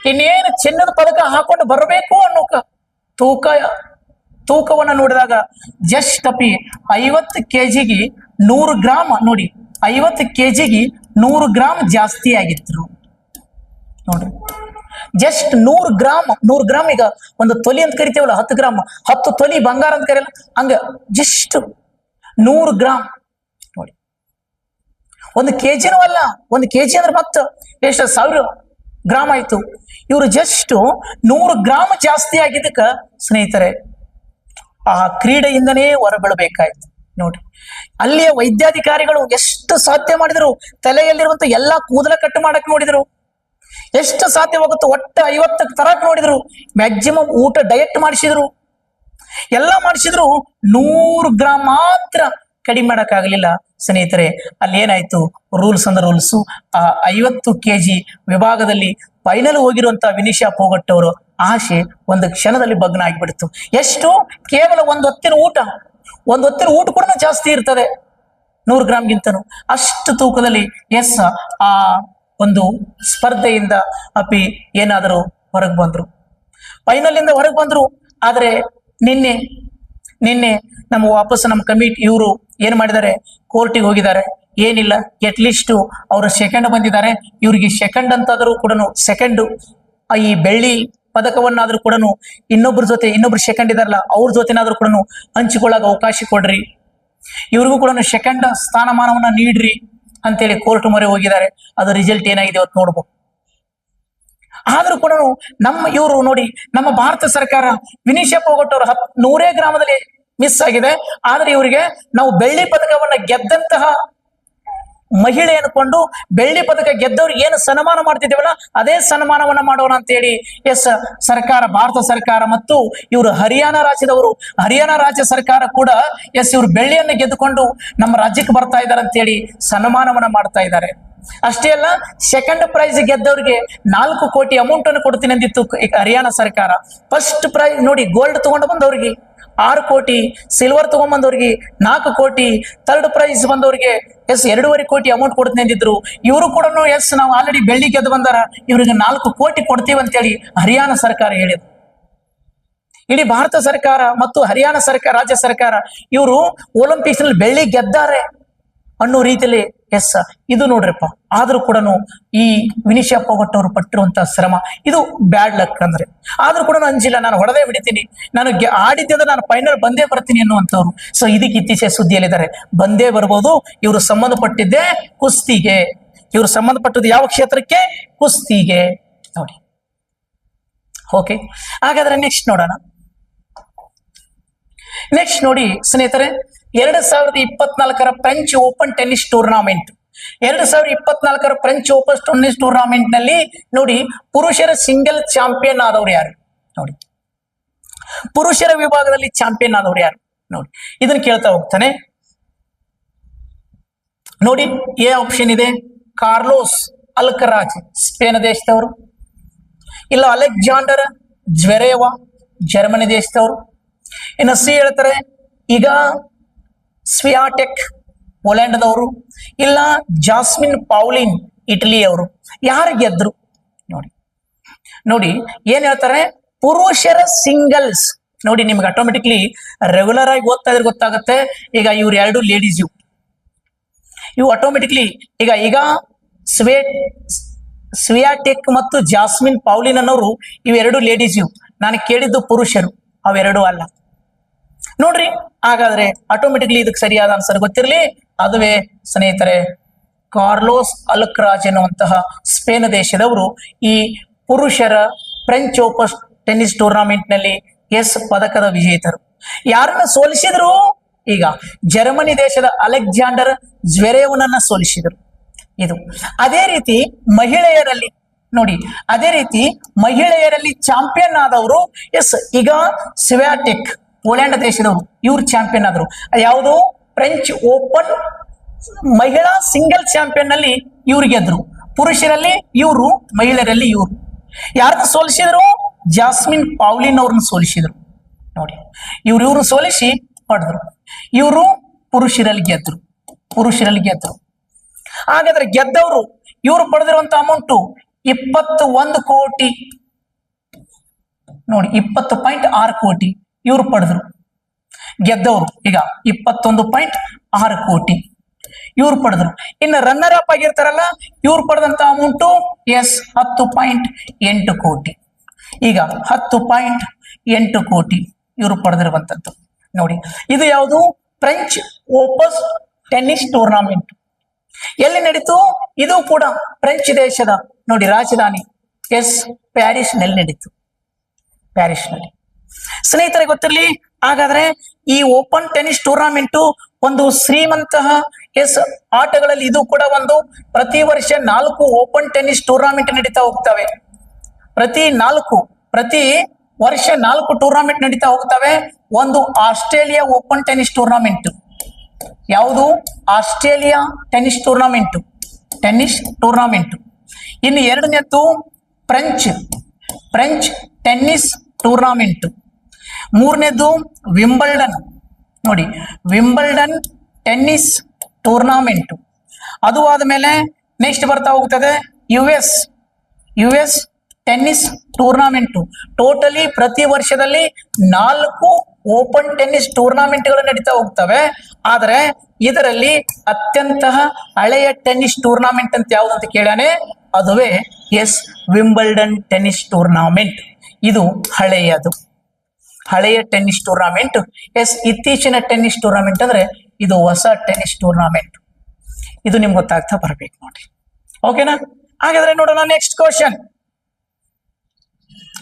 ಇನ್ನೇನು ಚಿನ್ನದ ಪದಕ ಹಾಕೊಂಡು ಬರಬೇಕು ಅನ್ನೋ ಕ- ತೂಕ, ತೂಕವನ್ನು ನೋಡಿದಾಗ ಜಸ್ಟ್ ಅಪಿ ಐವತ್ತು ಕೆಜಿಗೆ ನೂರು ಗ್ರಾಮ್ ನೋಡಿ, ಐವತ್ತು ಕೆಜಿಗೆ ನೂರು ಗ್ರಾಮ್ ಜಾಸ್ತಿ ಆಗಿತ್ತು. ನೋಡ್ರಿ. ಜಸ್ಟ್ ನೂರು ಗ್ರಾಮ್ ನೂರು ಗ್ರಾಮ್ ಈಗ ಒಂದು ತೊಲಿ ಅಂತ ಕರಿತೇವಲ್ಲ, ಹತ್ತು ಗ್ರಾಮ್ ಹತ್ತು ತೊಲಿ ಬಂಗಾರ ಅಂತ ಕರೆಯಲ್ಲ, ಹಂಗ ಜಸ್ಟ್ ನೂರು ಗ್ರಾಮ್ ನೋಡಿ. ಒಂದು ಕೆ ಜಿನೂ ಅಲ್ಲ, ಒಂದು ಕೆಜಿ ಅಂದ್ರೆ ಮತ್ತೆ ಎಷ್ಟು ಸಾವಿರ ಗ್ರಾಮ್ ಆಯ್ತು. ಇವರು ಜಸ್ಟ್ ನೂರು ಗ್ರಾಮ್ ಜಾಸ್ತಿ ಆಗಿದ್ದಕ್ಕ ಸ್ನೇಹಿತರೆ, ಆ ಕ್ರೀಡೆಯಿಂದನೇ ಹೊರಬೀಳಬೇಕಾಯ್ತು. ನೋಡ್ರಿ. ಅಲ್ಲಿಯ ವೈದ್ಯಾಧಿಕಾರಿಗಳು ಎಷ್ಟು ಸಾಧ್ಯ ಮಾಡಿದ್ರು? ತಲೆಯಲ್ಲಿರುವಂತ ಎಲ್ಲಾ ಕೂದಲ ಕಟ್ ಮಾಡಕ್ ನೋಡಿದ್ರು. ಎಷ್ಟು ಸಾಧ್ಯವಾಗುತ್ತೋ ಒಟ್ಟು ಐವತ್ತಕ್ಕೆ ತರಕ್ ನೋಡಿದ್ರು. ಮ್ಯಾಕ್ಸಿಮಮ್ ಊಟ ಡಯಟ್ ಮಾಡಿಸಿದ್ರು. ಎಲ್ಲ ಮಾಡಿಸಿದ್ರು. ನೂರು ಗ್ರಾಮ್ ಮಾತ್ರ ಕಡಿಮೆ ಮಾಡೋಕ್ಕಾಗಲಿಲ್ಲ ಸ್ನೇಹಿತರೆ, ಅಲ್ಲಿ ಏನಾಯ್ತು? ರೂಲ್ಸ್ ಅಂದ್ರೆ ರೂಲ್ಸ್. ಆ ಐವತ್ತು ಕೆ ಜಿ ವಿಭಾಗದಲ್ಲಿ ಫೈನಲ್ ಹೋಗಿರುವಂತ ವಿನಿಶಾ ಪೋಗಟ್ಟವರು ಆಶೆ ಒಂದು ಕ್ಷಣದಲ್ಲಿ ಭಗ್ನ ಆಗಿಬಿಡ್ತು. ಎಷ್ಟು? ಕೇವಲ ಒಂದು ಹೊತ್ತಿನ ಊಟ. ಒಂದು ಹೊತ್ತಿನ ಊಟ ಕೂಡ ಜಾಸ್ತಿ ಇರ್ತದೆ. ನೂರು ಗ್ರಾಮ್ಗಿಂತನೂ. ಅಷ್ಟು ತೂಕದಲ್ಲಿ, ಎಸ್, ಆ ಒಂದು ಸ್ಪರ್ಧೆಯಿಂದ ಅಪಿ ಏನಾದರೂ ಹೊರಗೆ ಬಂದ್ರು. ಫೈನಲ್ ಇಂದ ಹೊರಗೆ ಬಂದ್ರು. ಆದ್ರೆ ನಿನ್ನೆ ನಿನ್ನೆ ನಮ್ಮ ವಾಪಸ್ ನಮ್ಮ ಕಮಿಟಿ ಇವರು ಏನ್ ಮಾಡಿದ್ದಾರೆ? ಕೋರ್ಟಿಗೆ ಹೋಗಿದ್ದಾರೆ. ಏನಿಲ್ಲ ಅಟ್ಲೀಸ್ಟ್ ಅವರು ಸೆಕೆಂಡ್ ಬಂದಿದ್ದಾರೆ. ಇವರಿಗೆ ಸೆಕೆಂಡ್ ಅಂತಾದರೂ ಕೂಡ ಸೆಕೆಂಡ್ ಈ ಬೆಳ್ಳಿ ಪದಕವನ್ನಾದ್ರೂ ಕೂಡ ಇನ್ನೊಬ್ಬರ ಜೊತೆ, ಇನ್ನೊಬ್ರು ಸೆಕೆಂಡ್ ಇದಾರಲ್ಲ, ಅವ್ರ ಜೊತೆನಾದ್ರೂ ಕೂಡ ಹಂಚಿಕೊಳ್ಳಾಕ ಅವಕಾಶ ಕೊಡ್ರಿ. ಇವ್ರಿಗೂ ಕೂಡ ಸೆಕೆಂಡ್ ಸ್ಥಾನಮಾನವನ್ನ ನೀಡ್ರಿ ಅಂತೇಳಿ ಕೋರ್ಟ್ ಮೊರೆ ಹೋಗಿದ್ದಾರೆ. ಅದು ರಿಸಲ್ಟ್ ಏನಾಗಿದೆ ಅವತ್ತು ನೋಡ್ಬೋದು. ಆದ್ರೂ ಕೂಡ ನಮ್ಮ ಇವರು ನೋಡಿ, ನಮ್ಮ ಭಾರತ ಸರ್ಕಾರ ವಿನೀಶ ಪೋಗಟ್ ಅವರು ಹತ್ ನೂರೇ ಗ್ರಾಮದಲ್ಲಿ ಮಿಸ್ ಆಗಿದೆ. ಆದ್ರೆ ಇವರಿಗೆ ನಾವು ಬೆಳ್ಳಿ ಪದಕವನ್ನ ಗೆದ್ದಂತಹ ಮಹಿಳೆ ಅನ್ಕೊಂಡು ಬೆಳ್ಳಿ ಪದಕ ಗೆದ್ದವ್ರು ಏನು ಸನ್ಮಾನ ಮಾಡ್ತಿದ್ದೇವಲ್ಲ, ಅದೇ ಸನ್ಮಾನವನ್ನ ಮಾಡೋಣ ಅಂತೇಳಿ ಎಸ್ ಸರ್ಕಾರ, ಭಾರತ ಸರ್ಕಾರ ಮತ್ತು ಇವರು ಹರಿಯಾಣ ರಾಜ್ಯದವರು, ಹರಿಯಾಣ ರಾಜ್ಯ ಸರ್ಕಾರ ಕೂಡ ಎಸ್ ಇವರು ಬೆಳ್ಳಿಯನ್ನು ಗೆದ್ದುಕೊಂಡು ನಮ್ಮ ರಾಜ್ಯಕ್ಕೆ ಬರ್ತಾ ಇದ್ದಾರೆ ಅಂತೇಳಿ ಸನ್ಮಾನವನ್ನ ಮಾಡ್ತಾ ಇದ್ದಾರೆ. ಅಷ್ಟೇ ಅಲ್ಲ ಸೆಕೆಂಡ್ ಪ್ರೈಸ್ ಗೆದ್ದವ್ರಿಗೆ ನಾಲ್ಕು ಕೋಟಿ ಅಮೌಂಟ್ ಅನ್ನು ಕೊಡ್ತೀನಿ ಅಂದಿತ್ತು ಹರಿಯಾಣ ಸರ್ಕಾರ. ಫಸ್ಟ್ ಪ್ರೈಸ್ ನೋಡಿ ಗೋಲ್ಡ್ ತಗೊಂಡು ಬಂದವ್ರಿಗೆ ಆರು ಕೋಟಿ ಸಿಲ್ವರ್ ತಗೊಂಡ್ಬಂದವ್ರಿಗೆ ನಾಲ್ಕು ಕೋಟಿ ಥರ್ಡ್ ಪ್ರೈಸ್ ಬಂದವ್ರಿಗೆ ಎಸ್ ಎರಡೂವರೆ ಕೋಟಿ ಅಮೌಂಟ್ ಕೊಡ್ತೀನಿ ಅಂದಿದ್ರು. ಇವರು ಕೂಡ ಎಸ್ ನಾವು ಆಲ್ರೆಡಿ ಬೆಳ್ಳಿ ಗೆದ್ದು ಬಂದಾರ. ಇವ್ರಿಗೆ ನಾಲ್ಕು ಕೋಟಿ ಕೊಡ್ತೀವಿ ಅಂತೇಳಿ ಹರಿಯಾಣ ಸರ್ಕಾರ ಹೇಳಿದ್ರು ಇಡೀ ಭಾರತ ಸರ್ಕಾರ ಮತ್ತು ಹರಿಯಾಣ ಸರ್ಕಾರ, ರಾಜ್ಯ ಸರ್ಕಾರ ಇವರು ಒಲಿಂಪಿಕ್ಸ್ನಲ್ಲಿ ಬೆಳ್ಳಿ ಗೆದ್ದಾರೆ ಅನ್ನೋ ರೀತಿಯಲ್ಲಿ ಎಸ್ ಇದು ನೋಡ್ರಿಪ್ಪ. ಆದ್ರೂ ಕೂಡ ಈ ವಿನಿಶಾ ಪೋಗಟ್ ಅವರು ಪಟ್ಟಿರುವಂತ ಶ್ರಮ, ಇದು ಬ್ಯಾಡ್ ಲಕ್ ಅಂದ್ರೆ. ಆದ್ರೂ ಕೂಡ ಅಂಜಿಲ್ಲ, ನಾನು ಹೊಡೆದೇ ಬಿಡ್ತೀನಿ. ನಾನು ಆಡಿದ್ದೆ ನಾನು ಫೈನಲ್ ಬಂದೇ ಬರ್ತೀನಿ ಅನ್ನುವಂಥವ್ರು. ಸೊ ಇದಕ್ಕೆ ಇತ್ತೀಚೆ ಸುದ್ದಿಯಲ್ಲಿದ್ದಾರೆ. ಬಂದೇ ಬರ್ಬೋದು, ಇವರು ಸಂಬಂಧಪಟ್ಟಿದ್ದೇ ಕುಸ್ತಿಗೆ. ಇವರು ಸಂಬಂಧಪಟ್ಟದ್ದು ಯಾವ ಕ್ಷೇತ್ರಕ್ಕೆ? ಕುಸ್ತಿಗೆ. ನೋಡಿ. ಓಕೆ ಹಾಗಾದ್ರೆ ನೆಕ್ಸ್ಟ್ ನೋಡೋಣ. ನೆಕ್ಸ್ಟ್ ನೋಡಿ, ಸ್ನೇಹಿತರೆ ಎರಡ್ ಸಾವಿರದ ಇಪ್ಪತ್ನಾಲ್ಕರ ಫ್ರೆಂಚ್ ಓಪನ್ ಟೆನ್ನಿಸ್ ಟೂರ್ನಾಮೆಂಟ್. ಎರಡ್ ಸಾವಿರದ ಇಪ್ಪತ್ನಾಲ್ಕರ ಫ್ರೆಂಚ್ ಓಪನ್ ಟೆನ್ನಿಸ್ ಟೂರ್ನಾಮೆಂಟ್ನಲ್ಲಿ ನೋಡಿ, ಪುರುಷರ ಸಿಂಗಲ್ ಚಾಂಪಿಯನ್ ಆದವ್ರು ಯಾರು? ನೋಡಿ. ಪುರುಷರ ವಿಭಾಗದಲ್ಲಿ ಚಾಂಪಿಯನ್ ಆದವ್ರು ಯಾರು? ನೋಡಿ. ಇದನ್ನ ಕೇಳ್ತಾ ಹೋಗ್ತಾನೆ. ನೋಡಿ, ಎ ಆಪ್ಷನ್ ಇದೆ. ಕಾರ್ಲೋಸ್ ಅಲ್ಕರಾಜ್, ಸ್ಪೇನ್ ದೇಶದವರು. ಇಲ್ಲ, ಅಲೆಕ್ಸಾಂಡರ್ ಜ್ವೆರೇವಾ, ಜರ್ಮನಿ ದೇಶದವರು. ಇನ್ನು ಸಿ ಹೇಳ್ತಾರೆ, ಈಗ ಸ್ವಿಯಾಟೆಕ್ ಪೋಲೆಂಡ್ದವರು ಇಲ್ಲ ಜಾಸ್ಮಿನ್ ಪೌಲಿನ್ ಇಟಲಿಯವರು, ಯಾರು ಗೆದ್ರು? ನೋಡಿ ನೋಡಿ, ಏನ್ ಹೇಳ್ತಾರೆ? ಪುರುಷರ ಸಿಂಗಲ್ಸ್ ನೋಡಿ, ನಿಮ್ಗೆ ಆಟೋಮೆಟಿಕ್ಲಿ ರೆಗ್ಯುಲರ್ ಆಗಿ ಓದ್ತಾ ಇದ್ರೆ ಗೊತ್ತಾಗುತ್ತೆ. ಈಗ ಇವ್ರು ಎರಡು ಲೇಡೀಸ್ ಇವು. ಇವು ಆಟೋಮೆಟಿಕ್ಲಿ ಈಗ ಈಗ ಸ್ವೇ, ಸ್ವಿಯಾಟೆಕ್ ಮತ್ತು ಜಾಸ್ಮಿನ್ ಪೌಲಿನ್ ಅನ್ನೋರು ಇವೆರಡು ಲೇಡೀಸ್ ಇವು. ನಾನು ಕೇಳಿದ್ದು ಪುರುಷರು, ಅವೆರಡು ಅಲ್ಲ. ನೋಡ್ರಿ. ಹಾಗಾದ್ರೆ ಆಟೋಮೆಟಿಕ್ಲಿ ಇದಕ್ಕೆ ಸರಿಯಾದ ಆನ್ಸರ್ ಗೊತ್ತಿರಲಿ. ಅದುವೇ ಸ್ನೇಹಿತರೆ, ಕಾರ್ಲೋಸ್ ಅಲಕ್ರಾಜ್ ಎನ್ನುವಂತಹ ಸ್ಪೇನ್ ದೇಶದವರು ಈ ಪುರುಷರ ಫ್ರೆಂಚ್ ಓಪನ್ ಟೆನ್ನಿಸ್ ಟೂರ್ನಾಮೆಂಟ್ನಲ್ಲಿ ಎಸ್ ಪದಕದ ವಿಜೇತರು. ಯಾರನ್ನ ಸೋಲಿಸಿದ್ರು? ಈಗ ಜರ್ಮನಿ ದೇಶದ ಅಲೆಕ್ಸಾಂಡರ್ ಜ್ವೆರೇವನನ್ನ ಸೋಲಿಸಿದರು. ಇದು ಅದೇ ರೀತಿ ಮಹಿಳೆಯರಲ್ಲಿ, ನೋಡಿ, ಅದೇ ರೀತಿ ಮಹಿಳೆಯರಲ್ಲಿ ಚಾಂಪಿಯನ್ ಆದವರು ಎಸ್ ಈಗ ಸಿವ್ಯಾಟೆಕ್. ಪೋಲ್ಯಾಂಡ್ ದೇಶದವರು, ಇವ್ರು ಚಾಂಪಿಯನ್ ಆದರು. ಯಾವುದು ಫ್ರೆಂಚ್ ಓಪನ್ ಮಹಿಳಾ ಸಿಂಗಲ್ ಚಾಂಪಿಯನ್ನಲ್ಲಿ ಇವ್ರು ಗೆದ್ರು. ಪುರುಷರಲ್ಲಿ ಇವರು, ಮಹಿಳೆಯರಲ್ಲಿ ಇವರು. ಯಾರನ್ನ ಸೋಲಿಸಿದ್ರು? ಜಾಸ್ಮಿನ್ ಪಾವ್ಲಿನ್ ಅವ್ರನ್ನ ಸೋಲಿಸಿದ್ರು. ನೋಡಿ, ಇವ್ರು ಇವ್ರನ್ನ ಸೋಲಿಸಿ ಪಡೆದ್ರು ಇವರು ಪುರುಷರಲ್ಲಿ ಗೆದ್ರು. ಪುರುಷರಲ್ಲಿ ಗೆದ್ರು. ಹಾಗಾದ್ರೆ ಗೆದ್ದವರು, ಇವರು ಪಡೆದಿರುವಂತ ಅಮೌಂಟು ಇಪ್ಪತ್ತು ಒಂದು ಕೋಟಿ. ನೋಡಿ, ಇಪ್ಪತ್ತು ಪಾಯಿಂಟ್ ಆರು ಕೋಟಿ. ಇವರು ಪಡೆದ್ರು. ಗೆದ್ದವರು. ಈಗ ಇಪ್ಪತ್ತೊಂದು ಪಾಯಿಂಟ್ ಆರು ಕೋಟಿ. ಇವ್ರು ಪಡೆದ್ರು. ಇನ್ನು ರನ್ನರ್ ಅಪ್ ಆಗಿರ್ತಾರಲ್ಲ, ಇವ್ರು ಪಡೆದಂತ ಅಮೌಂಟು ಎಸ್, ಹತ್ತು ಪಾಯಿಂಟ್ ಎಂಟು ಕೋಟಿ. ಈಗ ಹತ್ತು ಪಾಯಿಂಟ್ ಎಂಟು ಕೋಟಿ ಇವರು ಪಡೆದಿರುವಂತದ್ದು. ನೋಡಿ, ಇದು ಯಾವುದು? ಫ್ರೆಂಚ್ ಓಪಸ್ ಟೆನ್ನಿಸ್ ಟೂರ್ನಾಮೆಂಟ್ ಎಲ್ಲಿ ನಡೀತು? ಇದು ಕೂಡ ಫ್ರೆಂಚ್ ದೇಶದ, ನೋಡಿ, ರಾಜಧಾನಿ, ಎಸ್, ಪ್ಯಾರಿಸ್ನಲ್ಲಿ ನಡೀತು. ಪ್ಯಾರಿಸ್ನಲ್ಲಿ ಸ್ನೇಹಿತರೆ, ಗೊತ್ತಿರಲಿ? ಹಾಗಾದ್ರೆ ಈ ಓಪನ್ ಟೆನ್ನಿಸ್ ಟೂರ್ನಾಮೆಂಟು ಒಂದು ಶ್ರೀಮಂತ ಎಸ್ ಆಟಗಳಲ್ಲಿ ಇದು ಕೂಡ ಒಂದು ಪ್ರತಿ ವರ್ಷ ನಾಲ್ಕು ಓಪನ್ ಟೆನ್ನಿಸ್ ಟೂರ್ನಾಮೆಂಟ್ ನಡೀತಾ ಹೋಗ್ತವೆ. ಪ್ರತಿ ನಾಲ್ಕು, ಪ್ರತಿ ವರ್ಷ ನಾಲ್ಕು ಟೂರ್ನಾಮೆಂಟ್ ನಡೀತಾ ಹೋಗ್ತವೆ. ಒಂದು ಆಸ್ಟ್ರೇಲಿಯಾ ಓಪನ್ ಟೆನ್ನಿಸ್ ಟೂರ್ನಾಮೆಂಟ್. ಯಾವುದು? Australia tennis tournament. Tennis tournament. ಇನ್ನು ಎರಡನೇದ್ದು ಫ್ರೆಂಚ್ ಫ್ರೆಂಚ್ ಟೆನ್ನಿಸ್ ಟೂರ್ನಾಮೆಂಟ್. ಮೂರನೇದು ವಿಂಬಲ್ಡನ್. ನೋಡಿ, ವಿಂಬಲ್ಡನ್ ಟೆನ್ನಿಸ್ ಟೂರ್ನಾಮೆಂಟ್. ಅದು ಆದಮೇಲೆ ನೆಕ್ಸ್ಟ್ ಬರ್ತಾ ಹೋಗ್ತದೆ U S. U S tennis tournament. Totally ಪ್ರತಿ ವರ್ಷದಲ್ಲಿ ನಾಲ್ಕು ಓಪನ್ ಟೆನ್ನಿಸ್ ಟೂರ್ನಾಮೆಂಟ್ಗಳು ನಡೀತಾ ಹೋಗ್ತವೆ. ಆದರೆ ಇದರಲ್ಲಿ ಅತ್ಯಂತ ಹಳೆಯ ಟೆನ್ನಿಸ್ ಟೂರ್ನಾಮೆಂಟ್ ಅಂತ ಯಾವುದು ಅಂತ ಕೇಳಾನೆ ಅದುವೇ ಎಸ್ ವಿಂಬಲ್ಡನ್ ಟೆನ್ನಿಸ್ ಟೂರ್ನಾಮೆಂಟ್. ಇದು ಹಳೆಯದು. ಹಳೆಯ ಟೆನ್ನಿಸ್ ಟೂರ್ನಾಮೆಂಟ್, ಎಸ್ ಇತ್ತೀಚಿನ ಟೆನ್ನಿಸ್ ಟೂರ್ನಾಮೆಂಟ್ ಅಂದ್ರೆ ಇದು ಹೊಸ ಟೆನ್ನಿಸ್ ಟೂರ್ನಾಮೆಂಟ್. ಇದು ನಿಮ್ಗೆ ಗೊತ್ತಾಗ್ತಾ ಬರಬೇಕು ನೋಡಿ ಓಕೆನಾ ಹಾಗಾದ್ರೆ ನೋಡೋಣ ನೆಕ್ಸ್ಟ್ ಕ್ವಶನ್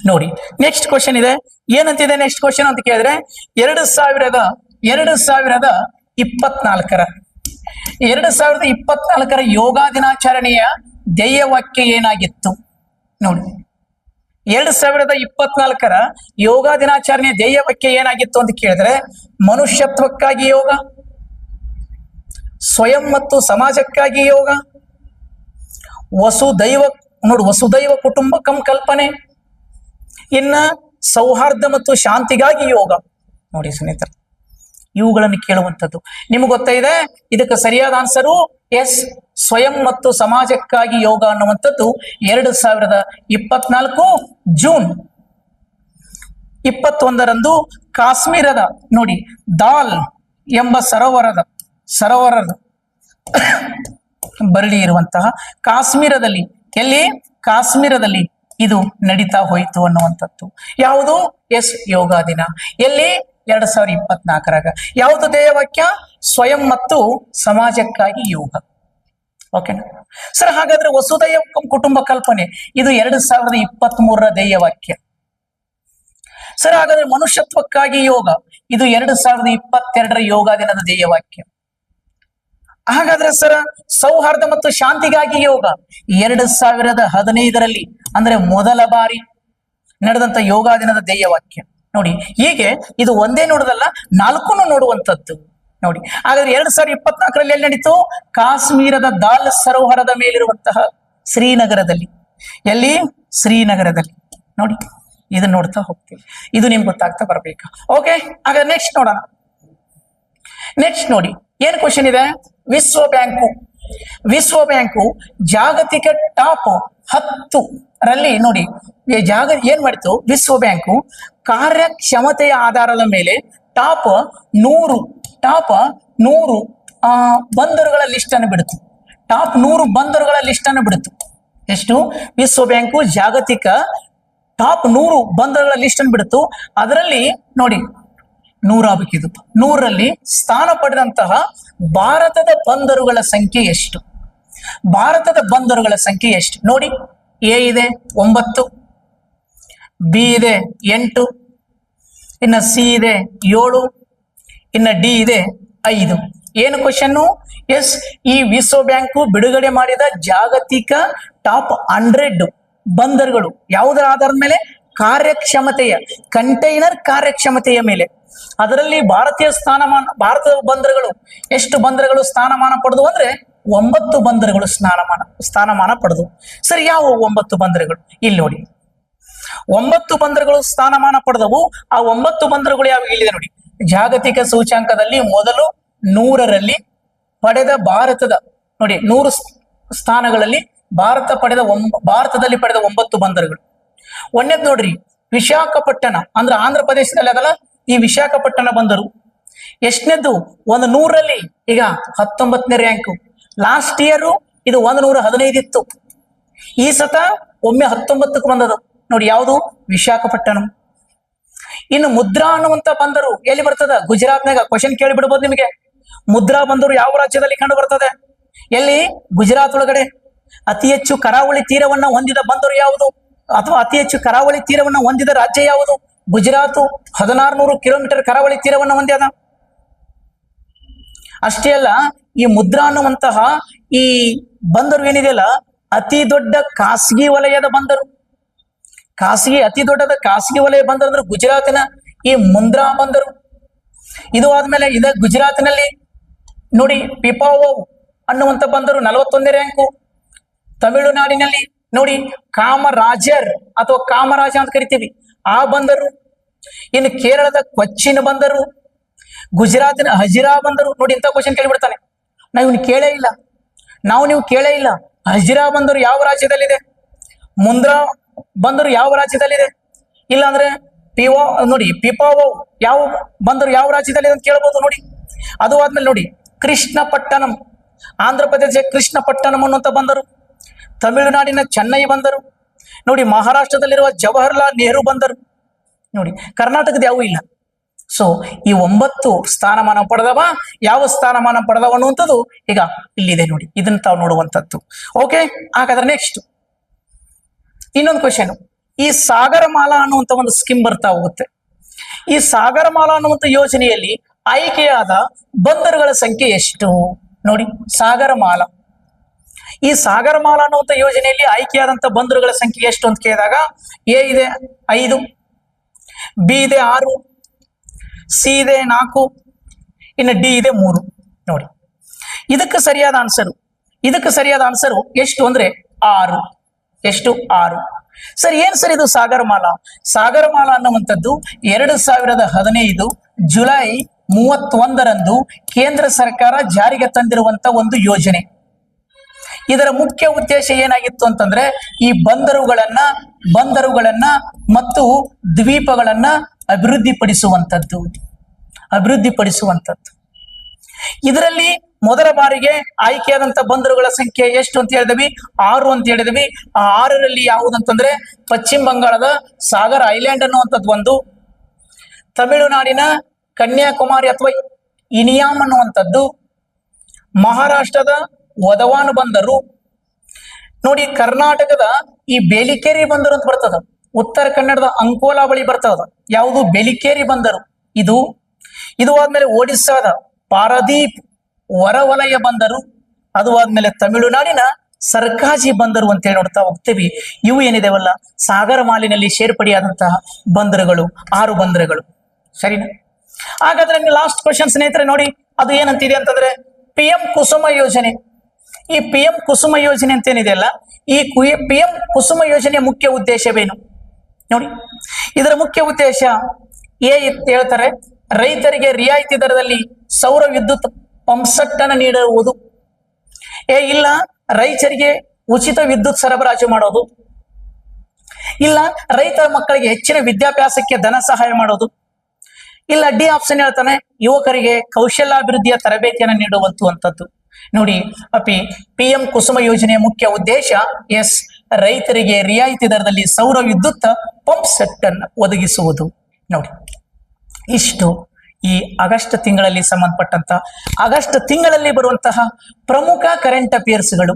ನೋಡಿ ನೆಕ್ಸ್ಟ್ ಕ್ವಶನ್ ಇದೆ. ಏನಂತಿದೆ ನೆಕ್ಸ್ಟ್ ಕ್ವಶನ್ ಅಂತ ಕೇಳಿದ್ರೆ, ಎರಡು ಸಾವಿರದ ಎರಡು ಸಾವಿರದ ಇಪ್ಪತ್ನಾಲ್ಕರ. ಎರಡು ಸಾವಿರದ ಇಪ್ಪತ್ನಾಲ್ಕರ ಯೋಗ ದಿನಾಚರಣೆಯ ಧ್ಯೇಯವಾಕ್ಯ ಏನಾಗಿತ್ತು? ನೋಡಿ. ಎರಡು ಸಾವಿರದ ಇಪ್ಪತ್ನಾಲ್ಕರ ಯೋಗ ದಿನಾಚರಣೆಯ ಬಗ್ಗೆ ಏನಾಗಿತ್ತು ಅಂತ ಕೇಳಿದ್ರೆ ಮನುಷ್ಯತ್ವಕ್ಕಾಗಿ ಯೋಗ, ಸ್ವಯಂ ಮತ್ತು ಸಮಾಜಕ್ಕಾಗಿ ಯೋಗ, ವಸುದೈವ, ನೋಡು ವಸುದೈವ ಕುಟುಂಬಕಂ ಕಲ್ಪನೆ, ಇನ್ನ ಸೌಹಾರ್ದ ಮತ್ತು ಶಾಂತಿಗಾಗಿ ಯೋಗ. ನೋಡಿ ಸ್ನೇಹಿತರೆ, ಇವುಗಳನ್ನು ಕೇಳುವಂಥದ್ದು. ನಿಮ್ಗೆ ಗೊತ್ತಾಯಿದೆ ಇದಕ್ಕೆ ಸರಿಯಾದ ಆನ್ಸರು ಎಸ್, ಸ್ವಯಂ ಮತ್ತು ಸಮಾಜಕ್ಕಾಗಿ ಯೋಗ ಅನ್ನುವಂಥದ್ದು ಎರಡು ಸಾವಿರದ ಇಪ್ಪತ್ನಾಲ್ಕು ಜೂನ್. ಇಪ್ಪತ್ತೊಂದರಂದು ಕಾಶ್ಮೀರದ, ನೋಡಿ, ದಾಲ್ ಎಂಬ ಸರೋವರದ ಸರೋವರದ ಬರಲಿ ಇರುವಂತಹ ಕಾಶ್ಮೀರದಲ್ಲಿ, ಎಲ್ಲಿ? ಕಾಶ್ಮೀರದಲ್ಲಿ ಇದು ನಡೀತಾ ಹೋಯಿತು ಅನ್ನುವಂಥದ್ದು. ಯಾವುದು? ಎಸ್, ಯೋಗ ದಿನ. ಎಲ್ಲಿ? ಎರಡ್ ಸಾವಿರದ ಇಪ್ಪತ್ನಾಲ್ಕರಾಗ. ಯಾವುದು ಧ್ಯೇಯವಾಕ್ಯ ಸ್ವಯಂ ಮತ್ತು ಸಮಾಜಕ್ಕಾಗಿ ಯೋಗ. ಓಕೆನಾ ಸರ್, ಹಾಗಾದ್ರೆ ವಸುದೈವ ಕುಟುಂಬ ಕಲ್ಪನೆ. ಇದು ಎರಡ್ ಸಾವಿರದ ಇಪ್ಪತ್ತ್ ಮೂರರ ಧ್ಯೇಯವಾಕ್ಯ ಸರ್, ಹಾಗಾದ್ರೆ ಮನುಷ್ಯತ್ವಕ್ಕಾಗಿ ಯೋಗ. ಇದು ಎರಡು ಸಾವಿರದ ಇಪ್ಪತ್ತೆರಡರ ಯೋಗ ದಿನದ ಧ್ಯೇಯವಾಕ್ಯ ಹಾಗಾದ್ರೆ ಸರ್, ಸೌಹಾರ್ದ ಮತ್ತು ಶಾಂತಿಗಾಗಿ ಯೋಗ. ಎರಡು ಸಾವಿರದ ಹದಿನೈದರಲ್ಲಿ, ಅಂದ್ರೆ ಮೊದಲ ಬಾರಿ ನಡೆದಂತ ಯೋಗ ದಿನದ ಧ್ಯೇಯವಾಕ್ಯ ನೋಡಿ, ಹೀಗೆ ಇದು ಒಂದೇ ನೋಡುದಲ್ಲ ನಾಲ್ಕು ನೋಡುವಂಥದ್ದು. ನೋಡಿ, ಹಾಗಾದ್ರೆ ಎರಡ್ ಸಾವಿರದ ಇಪ್ಪತ್ನಾಲ್ಕರಲ್ಲಿ ಎಲ್ಲಿ ನಡೀತು? ಕಾಶ್ಮೀರದ ದಾಲ್ ಸರೋವರದ ಮೇಲಿರುವಂತಹ ಶ್ರೀನಗರದಲ್ಲಿ. ಎಲ್ಲಿ? ಶ್ರೀನಗರದಲ್ಲಿ. ನೋಡಿ, ಇದನ್ನ ನೋಡ್ತಾ ಹೋಗ್ತೀವಿ. ಇದು ನಿಮ್ಗೆ ಗೊತ್ತಾಗ್ತಾ ಬರಬೇಕು. ಓಕೆ ಹಾಗಾದ್ರೆ ನೆಕ್ಸ್ಟ್ ನೋಡೋಣ. ನೆಕ್ಸ್ಟ್ ನೋಡಿ, ಏನ್ ಕ್ವಶನ್ ಇದೆ? ವಿಶ್ವ ಬ್ಯಾಂಕು. ವಿಶ್ವ ಬ್ಯಾಂಕು ಜಾಗತಿಕ ಟಾಪ್ ಹತ್ತು ರಲ್ಲಿ ನೋಡಿ ಜಾಗ ಏನ್ ಮಾಡಿತು? ವಿಶ್ವ ಬ್ಯಾಂಕು ಕಾರ್ಯಕ್ಷಮತೆಯ ಆಧಾರದ ಮೇಲೆ ಟಾಪ್ ನೂರು ಟಾಪ್ ನೂರು ಬಂದರುಗಳ ಲಿಸ್ಟ್ ಅನ್ನು ಬಿಡ್ತು. ಟಾಪ್ ನೂರು ಬಂದರುಗಳ ಲಿಸ್ಟ್ ಅನ್ನು ಬಿಡ್ತು. ಎಷ್ಟು? ವಿಶ್ವ ಬ್ಯಾಂಕು ಜಾಗತಿಕ ಟಾಪ್ ನೂರು ಬಂದರುಗಳ ಲಿಸ್ಟ್ ಅನ್ನು ಬಿಡ್ತು. ಅದರಲ್ಲಿ ನೋಡಿ ನೂರಾಗಬೇಕಿದು ನೂರಲ್ಲಿ ಸ್ಥಾನ ಪಡೆದಂತಹ ಭಾರತದ ಬಂದರುಗಳ ಸಂಖ್ಯೆ ಎಷ್ಟು? ಭಾರತದ ಬಂದರುಗಳ ಸಂಖ್ಯೆ ಎಷ್ಟು? ನೋಡಿ, ಎ ಇದೆ, ಒಂಬತ್ತು. ಬಿ ಇದೆ ಎಂಟು ಇನ್ನ ಸಿ ಇದೆ, ಏಳು, ಇನ್ನ ಡಿ ಇದೆ, ಐದು. ಏನು ಕ್ವಶನ್ನು ಎಸ್ ಈ ವಿಶ್ವ ಬ್ಯಾಂಕು ಬಿಡುಗಡೆ ಮಾಡಿದ ಜಾಗತಿಕ ಟಾಪ್ ಹಂಡ್ರೆಡ್ ಬಂದರ್ಗಳು. ಯಾವುದರ ಆಧಾರದ ಮೇಲೆ? ಕಾರ್ಯಕ್ಷಮತೆಯ ಕಂಟೈನರ್ ಕಾರ್ಯಕ್ಷಮತೆಯ ಮೇಲೆ. ಅದರಲ್ಲಿ ಭಾರತೀಯ ಸ್ಥಾನಮಾನ, ಭಾರತದ ಬಂದರುಗಳು, ಎಷ್ಟು ಬಂದರುಗಳು ಸ್ಥಾನಮಾನ ಪಡೆದು ಅಂದ್ರೆ? ಒಂಬತ್ತು ಬಂದರುಗಳು ಸ್ನಾನಮಾನ ಸ್ಥಾನಮಾನ ಪಡೆದು. ಸರಿ, ಯಾವ ಒಂಬತ್ತು ಬಂದರುಗಳು? ಇಲ್ಲಿ ನೋಡಿ. ಒಂಬತ್ತು ಬಂದರುಗಳು ಸ್ಥಾನಮಾನ ಪಡೆದವು. ಆ ಒಂಬತ್ತು ಬಂದರುಗಳು ಯಾವ ಇಲ್ಲಿದೆ ನೋಡಿ. ಜಾಗತಿಕ ಸೂಚ್ಯಾಂಕದಲ್ಲಿ ಮೊದಲು ನೂರರಲ್ಲಿ ಪಡೆದ ಭಾರತದ ನೋಡಿ ನೂರು ಸ್ಥಾನಗಳಲ್ಲಿ ಭಾರತ ಪಡೆದ ಭಾರತದಲ್ಲಿ ಪಡೆದ ಒಂಬತ್ತು ಬಂದರುಗಳು. ಒಂದೇದ್ ನೋಡ್ರಿ, ವಿಶಾಖಪಟ್ಟಣ ಅಂದ್ರೆ ಆಂಧ್ರ ಪ್ರದೇಶದಲ್ಲಿ ಅದಲ್ಲ ಈ ವಿಶಾಖಪಟ್ಟಣ ಬಂದರು. ಎಷ್ಟನೇದ್ದು, ಒಂದು ನೂರಲ್ಲಿ ಈಗ ಹತ್ತೊಂಬತ್ತನೇ ರ್ಯಾಂಕು. ಲಾಸ್ಟ್ ಇಯರ್ ಇದು ಒಂದು ನೂರ ಹದಿನೈದು ಇತ್ತು ಈ ಸತ ಒಮ್ಮೆ ಹತ್ತೊಂಬತ್ತಕ್ಕೆ ಬಂದದು ನೋಡಿ ಯಾವುದು? ವಿಶಾಖಪಟ್ಟಣಂ. ಇನ್ನು ಮುದ್ರಾ ಅನ್ನುವಂತ ಬಂದರು, ಎಲ್ಲಿ ಬರ್ತದ? ಗುಜರಾತ್ನಾಗ ಕ್ವಶನ್ ಕೇಳಿ ಬಿಡ್ಬೋದು ನಿಮಗೆ. ಮುದ್ರಾ ಬಂದರು ಯಾವ ರಾಜ್ಯದಲ್ಲಿ ಕಂಡು ಬರ್ತದೆ? ಎಲ್ಲಿ? ಗುಜರಾತ್ ಒಳಗಡೆ. ಅತಿ ಹೆಚ್ಚು ಕರಾವಳಿ ತೀರವನ್ನ ಹೊಂದಿದ ಬಂದರು ಯಾವುದು? ಅಥವಾ ಅತಿ ಹೆಚ್ಚು ಕರಾವಳಿ ತೀರವನ್ನ ಹೊಂದಿದ ರಾಜ್ಯ ಯಾವುದು? ಗುಜರಾತ್. ಹದಿನಾರು ನೂರು ಕಿಲೋಮೀಟರ್ ಕರಾವಳಿ ತೀರವನ್ನ ಹೊಂದ್ಯದ. ಅಷ್ಟೇ ಅಲ್ಲ, ಈ ಮುದ್ರಾ ಅನ್ನುವಂತಹ ಈ ಬಂದರು ಏನಿದೆಯಲ್ಲ? ಅತಿ ದೊಡ್ಡ ಖಾಸಗಿ ವಲಯದ ಬಂದರು. ಖಾಸಗಿ, ಅತಿ ದೊಡ್ಡದ ಖಾಸಗಿ ವಲಯ ಬಂದರು ಅಂದ್ರೆ ಗುಜರಾತಿನ ಈ ಮುಂದ್ರಾ ಬಂದರು. ಇದು ಆದ್ಮೇಲೆ ಇದ ಗುಜರಾತಿನಲ್ಲಿ ನೋಡಿ ಪಿಪಾವೋ ಅನ್ನುವಂತ ಬಂದರು ನಲವತ್ತೊಂದೇ ರ್ಯಾಂಕು. ತಮಿಳುನಾಡಿನಲ್ಲಿ ನೋಡಿ ಕಾಮರಾಜರ್ ಅಥವಾ ಕಾಮರಾಜ ಅಂತ ಕರಿತೀವಿ. ಆ ಬಂದರು. ಇನ್ನು ಕೇರಳದ ಕೊಚ್ಚಿನ ಬಂದರು. ಗುಜರಾತಿನ ಹಜಿರಾ ಬಂದರು. ನೋಡಿ ಇಂಥ ಕ್ವಶನ್ ಕೇಳಿಬಿಡ್ತಾನೆ. ನಾ ಇವ್ನು ಕೇಳೇ ಇಲ್ಲ. ನಾವು ನೀವು ಕೇಳೇ ಇಲ್ಲ. ಹಜಿರಾ ಬಂದರು ಯಾವ ರಾಜ್ಯದಲ್ಲಿದೆ? ಮುಂದ್ರಾ ಬಂದರು ಯಾವ ರಾಜ್ಯದಲ್ಲಿದೆ? ಇಲ್ಲಾಂದ್ರೆ ಪಿವೋ, ನೋಡಿ, ಪಿಪಾವೋ ಯಾವ, ಬಂದರು ಯಾವ ರಾಜ್ಯದಲ್ಲಿದೆ ಅಂತ ಕೇಳಬಹುದು ನೋಡಿ. ಅದು ಆದ್ಮೇಲೆ ನೋಡಿ, ಕೃಷ್ಣಪಟ್ಟಣಂ. ಆಂಧ್ರ ಪ್ರದೇಶ ಕೃಷ್ಣಪಟ್ಟಣಂ ಅನ್ನುವಂತ ಬಂದರು. ತಮಿಳುನಾಡಿನ ಚೆನ್ನೈ ಬಂದರು. ನೋಡಿ, ಮಹಾರಾಷ್ಟ್ರದಲ್ಲಿರುವ ಜವಾಹರ್ಲಾಲ್ ನೆಹರು ಬಂದರು. ನೋಡಿ, ಕರ್ನಾಟಕದ ಯಾವೂ ಇಲ್ಲ. ಸೊ ಈ ಒಂಬತ್ತು ಸ್ಥಾನಮಾನ ಪಡೆದವ, ಯಾವ ಸ್ಥಾನಮಾನ ಪಡೆದವ ಅನ್ನುವಂಥದ್ದು ಈಗ ಇಲ್ಲಿದೆ ನೋಡಿ. ಇದನ್ನ ತಾವು ನೋಡುವಂಥದ್ದು. ಓಕೆ ಹಾಗಾದ್ರೆ ನೆಕ್ಸ್ಟ್ ಇನ್ನೊಂದು ಕ್ವಶನ್ ಈ ಸಾಗರಮಾಲಾ ಅನ್ನುವಂತ ಒಂದು ಸ್ಕೀಮ್ ಬರ್ತಾ ಹೋಗುತ್ತೆ. ಈ ಸಾಗರಮಾಲಾ ಅನ್ನುವಂಥ ಯೋಜನೆಯಲ್ಲಿ ಆಯ್ಕೆಯಾದ ಬಂದರುಗಳ ಸಂಖ್ಯೆ ಎಷ್ಟು? ನೋಡಿ, ಸಾಗರಮಾಲಾ. ಈ ಸಾಗರಮಾಲಾ ಅನ್ನುವಂಥ ಯೋಜನೆಯಲ್ಲಿ ಆಯ್ಕೆಯಾದಂತ ಬಂದರುಗಳ ಸಂಖ್ಯೆ ಎಷ್ಟು ಅಂತ ಕೇಳಿದಾಗ, ಎ ಇದೆ ಐದು, ಬಿ ಇದೆ ಆರು, ಸಿ ಇದೆ ನಾಲ್ಕು, ಇನ್ನು ಡಿ ಇದೆ ಮೂರು. ನೋಡಿ, ಇದಕ್ಕೆ ಸರಿಯಾದ ಆನ್ಸರು ಇದಕ್ಕೆ ಸರಿಯಾದ ಆನ್ಸರು ಎಷ್ಟು ಅಂದ್ರೆ ಆರು. ಎಷ್ಟು? ಆರು. ಸರ್, ಏನ್ ಸರ್ ಇದು ಸಾಗರಮಾಲಾ? ಸಾಗರಮಾಲಾ ಅನ್ನುವಂಥದ್ದು ಎರಡು ಸಾವಿರದ ಹದಿನೈದು ಜುಲೈ ಮೂವತ್ತೊಂದರಂದು ಕೇಂದ್ರ ಸರ್ಕಾರ ಜಾರಿಗೆ ತಂದಿರುವಂತ ಒಂದು ಯೋಜನೆ. ಇದರ ಮುಖ್ಯ ಉದ್ದೇಶ ಏನಾಗಿತ್ತು ಅಂತಂದ್ರೆ ಈ ಬಂದರುಗಳನ್ನ ಬಂದರುಗಳನ್ನ ಮತ್ತು ದ್ವೀಪಗಳನ್ನ ಅಭಿವೃದ್ಧಿಪಡಿಸುವಂಥದ್ದು. ಅಭಿವೃದ್ಧಿಪಡಿಸುವಂಥದ್ದು. ಇದರಲ್ಲಿ ಮೊದಲ ಬಾರಿಗೆ ಆಯ್ಕೆಯಾದಂತ ಬಂದರುಗಳ ಸಂಖ್ಯೆ ಎಷ್ಟು ಅಂತ ಹೇಳಿದ್ವಿ. ಆರು ಅಂತ ಹೇಳಿದ್ವಿ. ಆ ಆರರಲ್ಲಿ ಯಾವುದಂತಂದ್ರೆ ಪಶ್ಚಿಮ ಬಂಗಾಳದ ಸಾಗರ ಐಲ್ಯಾಂಡ್ ಅನ್ನುವಂಥದ್ದು ಒಂದು. ತಮಿಳುನಾಡಿನ ಕನ್ಯಾಕುಮಾರಿ ಅಥವಾ ಇನಿಯಾಮ್ ಅನ್ನುವಂಥದ್ದು. ಮಹಾರಾಷ್ಟ್ರದ ವದವಾನ್ ಬಂದರು. ನೋಡಿ ಕರ್ನಾಟಕದ ಈ ಬೇಲಿಕೇರಿ ಬಂದರು ಅಂತ ಬರ್ತದ. ಉತ್ತರ ಕನ್ನಡದ ಅಂಕೋಲಾ ಬಳಿ ಬರ್ತದ. ಯಾವುದು? ಬೇಲಿಕೇರಿ ಬಂದರು. ಇದು ಇದು ಆದ್ಮೇಲೆ ಒಡಿಸ್ಸಾದ ಪಾರದೀಪ್ ಹೊರವಲಯ ಬಂದರು. ಅದು ಆದ್ಮೇಲೆ ತಮಿಳುನಾಡಿನ ಸರ್ಕಾಜಿ ಬಂದರು ಅಂತ ಹೇಳಿ ನೋಡ್ತಾ ಹೋಗ್ತೀವಿ. ಇವು ಏನಿದೆವಲ್ಲ? ಸಾಗರ ಮಾಲಿನಲ್ಲಿ ಸೇರ್ಪಡೆಯಾದಂತಹ ಬಂದರುಗಳು, ಆರು ಬಂದರುಗಳು. ಸರಿನಾ? ಹಾಗಾದ್ರೆ ಲಾಸ್ಟ್ ಕ್ವಶನ್ ಸ್ನೇಹಿತರೆ ನೋಡಿ, ಅದು ಏನಂತಿದೆ ಅಂತಂದ್ರೆ ಪಿ ಎಂ ಕುಸುಮ ಯೋಜನೆ. ಈ ಪಿ ಎಂ ಕುಸುಮ ಯೋಜನೆ ಅಂತ ಏನಿದೆ ಅಲ್ಲ, ಈ ಪಿ ಎಂ ಕುಸುಮ ಯೋಜನೆಯ ಮುಖ್ಯ ಉದ್ದೇಶವೇನು? ನೋಡಿ, ಇದರ ಮುಖ್ಯ ಉದ್ದೇಶ ಏ ಹೇಳ್ತಾರೆ, ರೈತರಿಗೆ ರಿಯಾಯಿತಿ ದರದಲ್ಲಿ ಸೌರ ವಿದ್ಯುತ್ ಪಂಪ್ಸೆಟ್ ಅನ್ನು ನೀಡುವುದು ಏ, ಇಲ್ಲ, ರೈತರಿಗೆ ಉಚಿತ ವಿದ್ಯುತ್ ಸರಬರಾಜು ಮಾಡೋದು. ಇಲ್ಲ, ರೈತರ ಮಕ್ಕಳಿಗೆ ಹೆಚ್ಚಿನ ವಿದ್ಯಾಭ್ಯಾಸಕ್ಕೆ ಧನ ಸಹಾಯ ಮಾಡೋದು. ಇಲ್ಲ, ಡಿ ಆಪ್ಷನ್ ಹೇಳ್ತಾನೆ, ಯುವಕರಿಗೆ ಕೌಶಲ್ಯಾಭಿವೃದ್ಧಿಯ ತರಬೇತಿಯನ್ನು ನೀಡುವಂತದ್ದು ನೋಡಿ, ಅಪಿ ಪಿ ಎಂ ಕುಸುಮ ಯೋಜನೆಯ ಮುಖ್ಯ ಉದ್ದೇಶ, ಎಸ್, ರೈತರಿಗೆ ರಿಯಾಯಿತಿ ದರದಲ್ಲಿ ಸೌರ ವಿದ್ಯುತ್ ಪಂಪ್ ಸೆಟ್ ಅನ್ನು ಒದಗಿಸುವುದು. ನೋಡಿ, ಇಷ್ಟು. ಈ ಆಗಸ್ಟ್ ತಿಂಗಳಲ್ಲಿ ಸಂಬಂಧಪಟ್ಟಂತ ಆಗಸ್ಟ್ ತಿಂಗಳಲ್ಲಿ ಬರುವಂತಹ ಪ್ರಮುಖ ಕರೆಂಟ್ ಅಫೇರ್ಸ್ಗಳು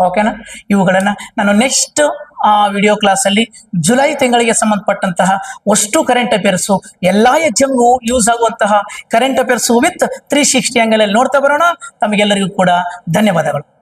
ಓಕೆನಾ ಇವುಗಳನ್ನ ನಾನು ನೆಕ್ಸ್ಟ್ ಆ ವಿಡಿಯೋ ಕ್ಲಾಸ್ ಅಲ್ಲಿ ಜುಲೈ ತಿಂಗಳಿಗೆ ಸಂಬಂಧಪಟ್ಟಂತಹ ಅಷ್ಟು ಕರೆಂಟ್ ಅಫೇರ್ಸು ಎಲ್ಲಾ ಎಕ್ಸಾಮ್ಗೂ ಯೂಸ್ ಆಗುವಂತಹ current affairs with three sixty ಅಲ್ಲಿ ನೋಡ್ತಾ ಬರೋಣ. ತಮಗೆಲ್ಲರಿಗೂ ಕೂಡ ಧನ್ಯವಾದಗಳು.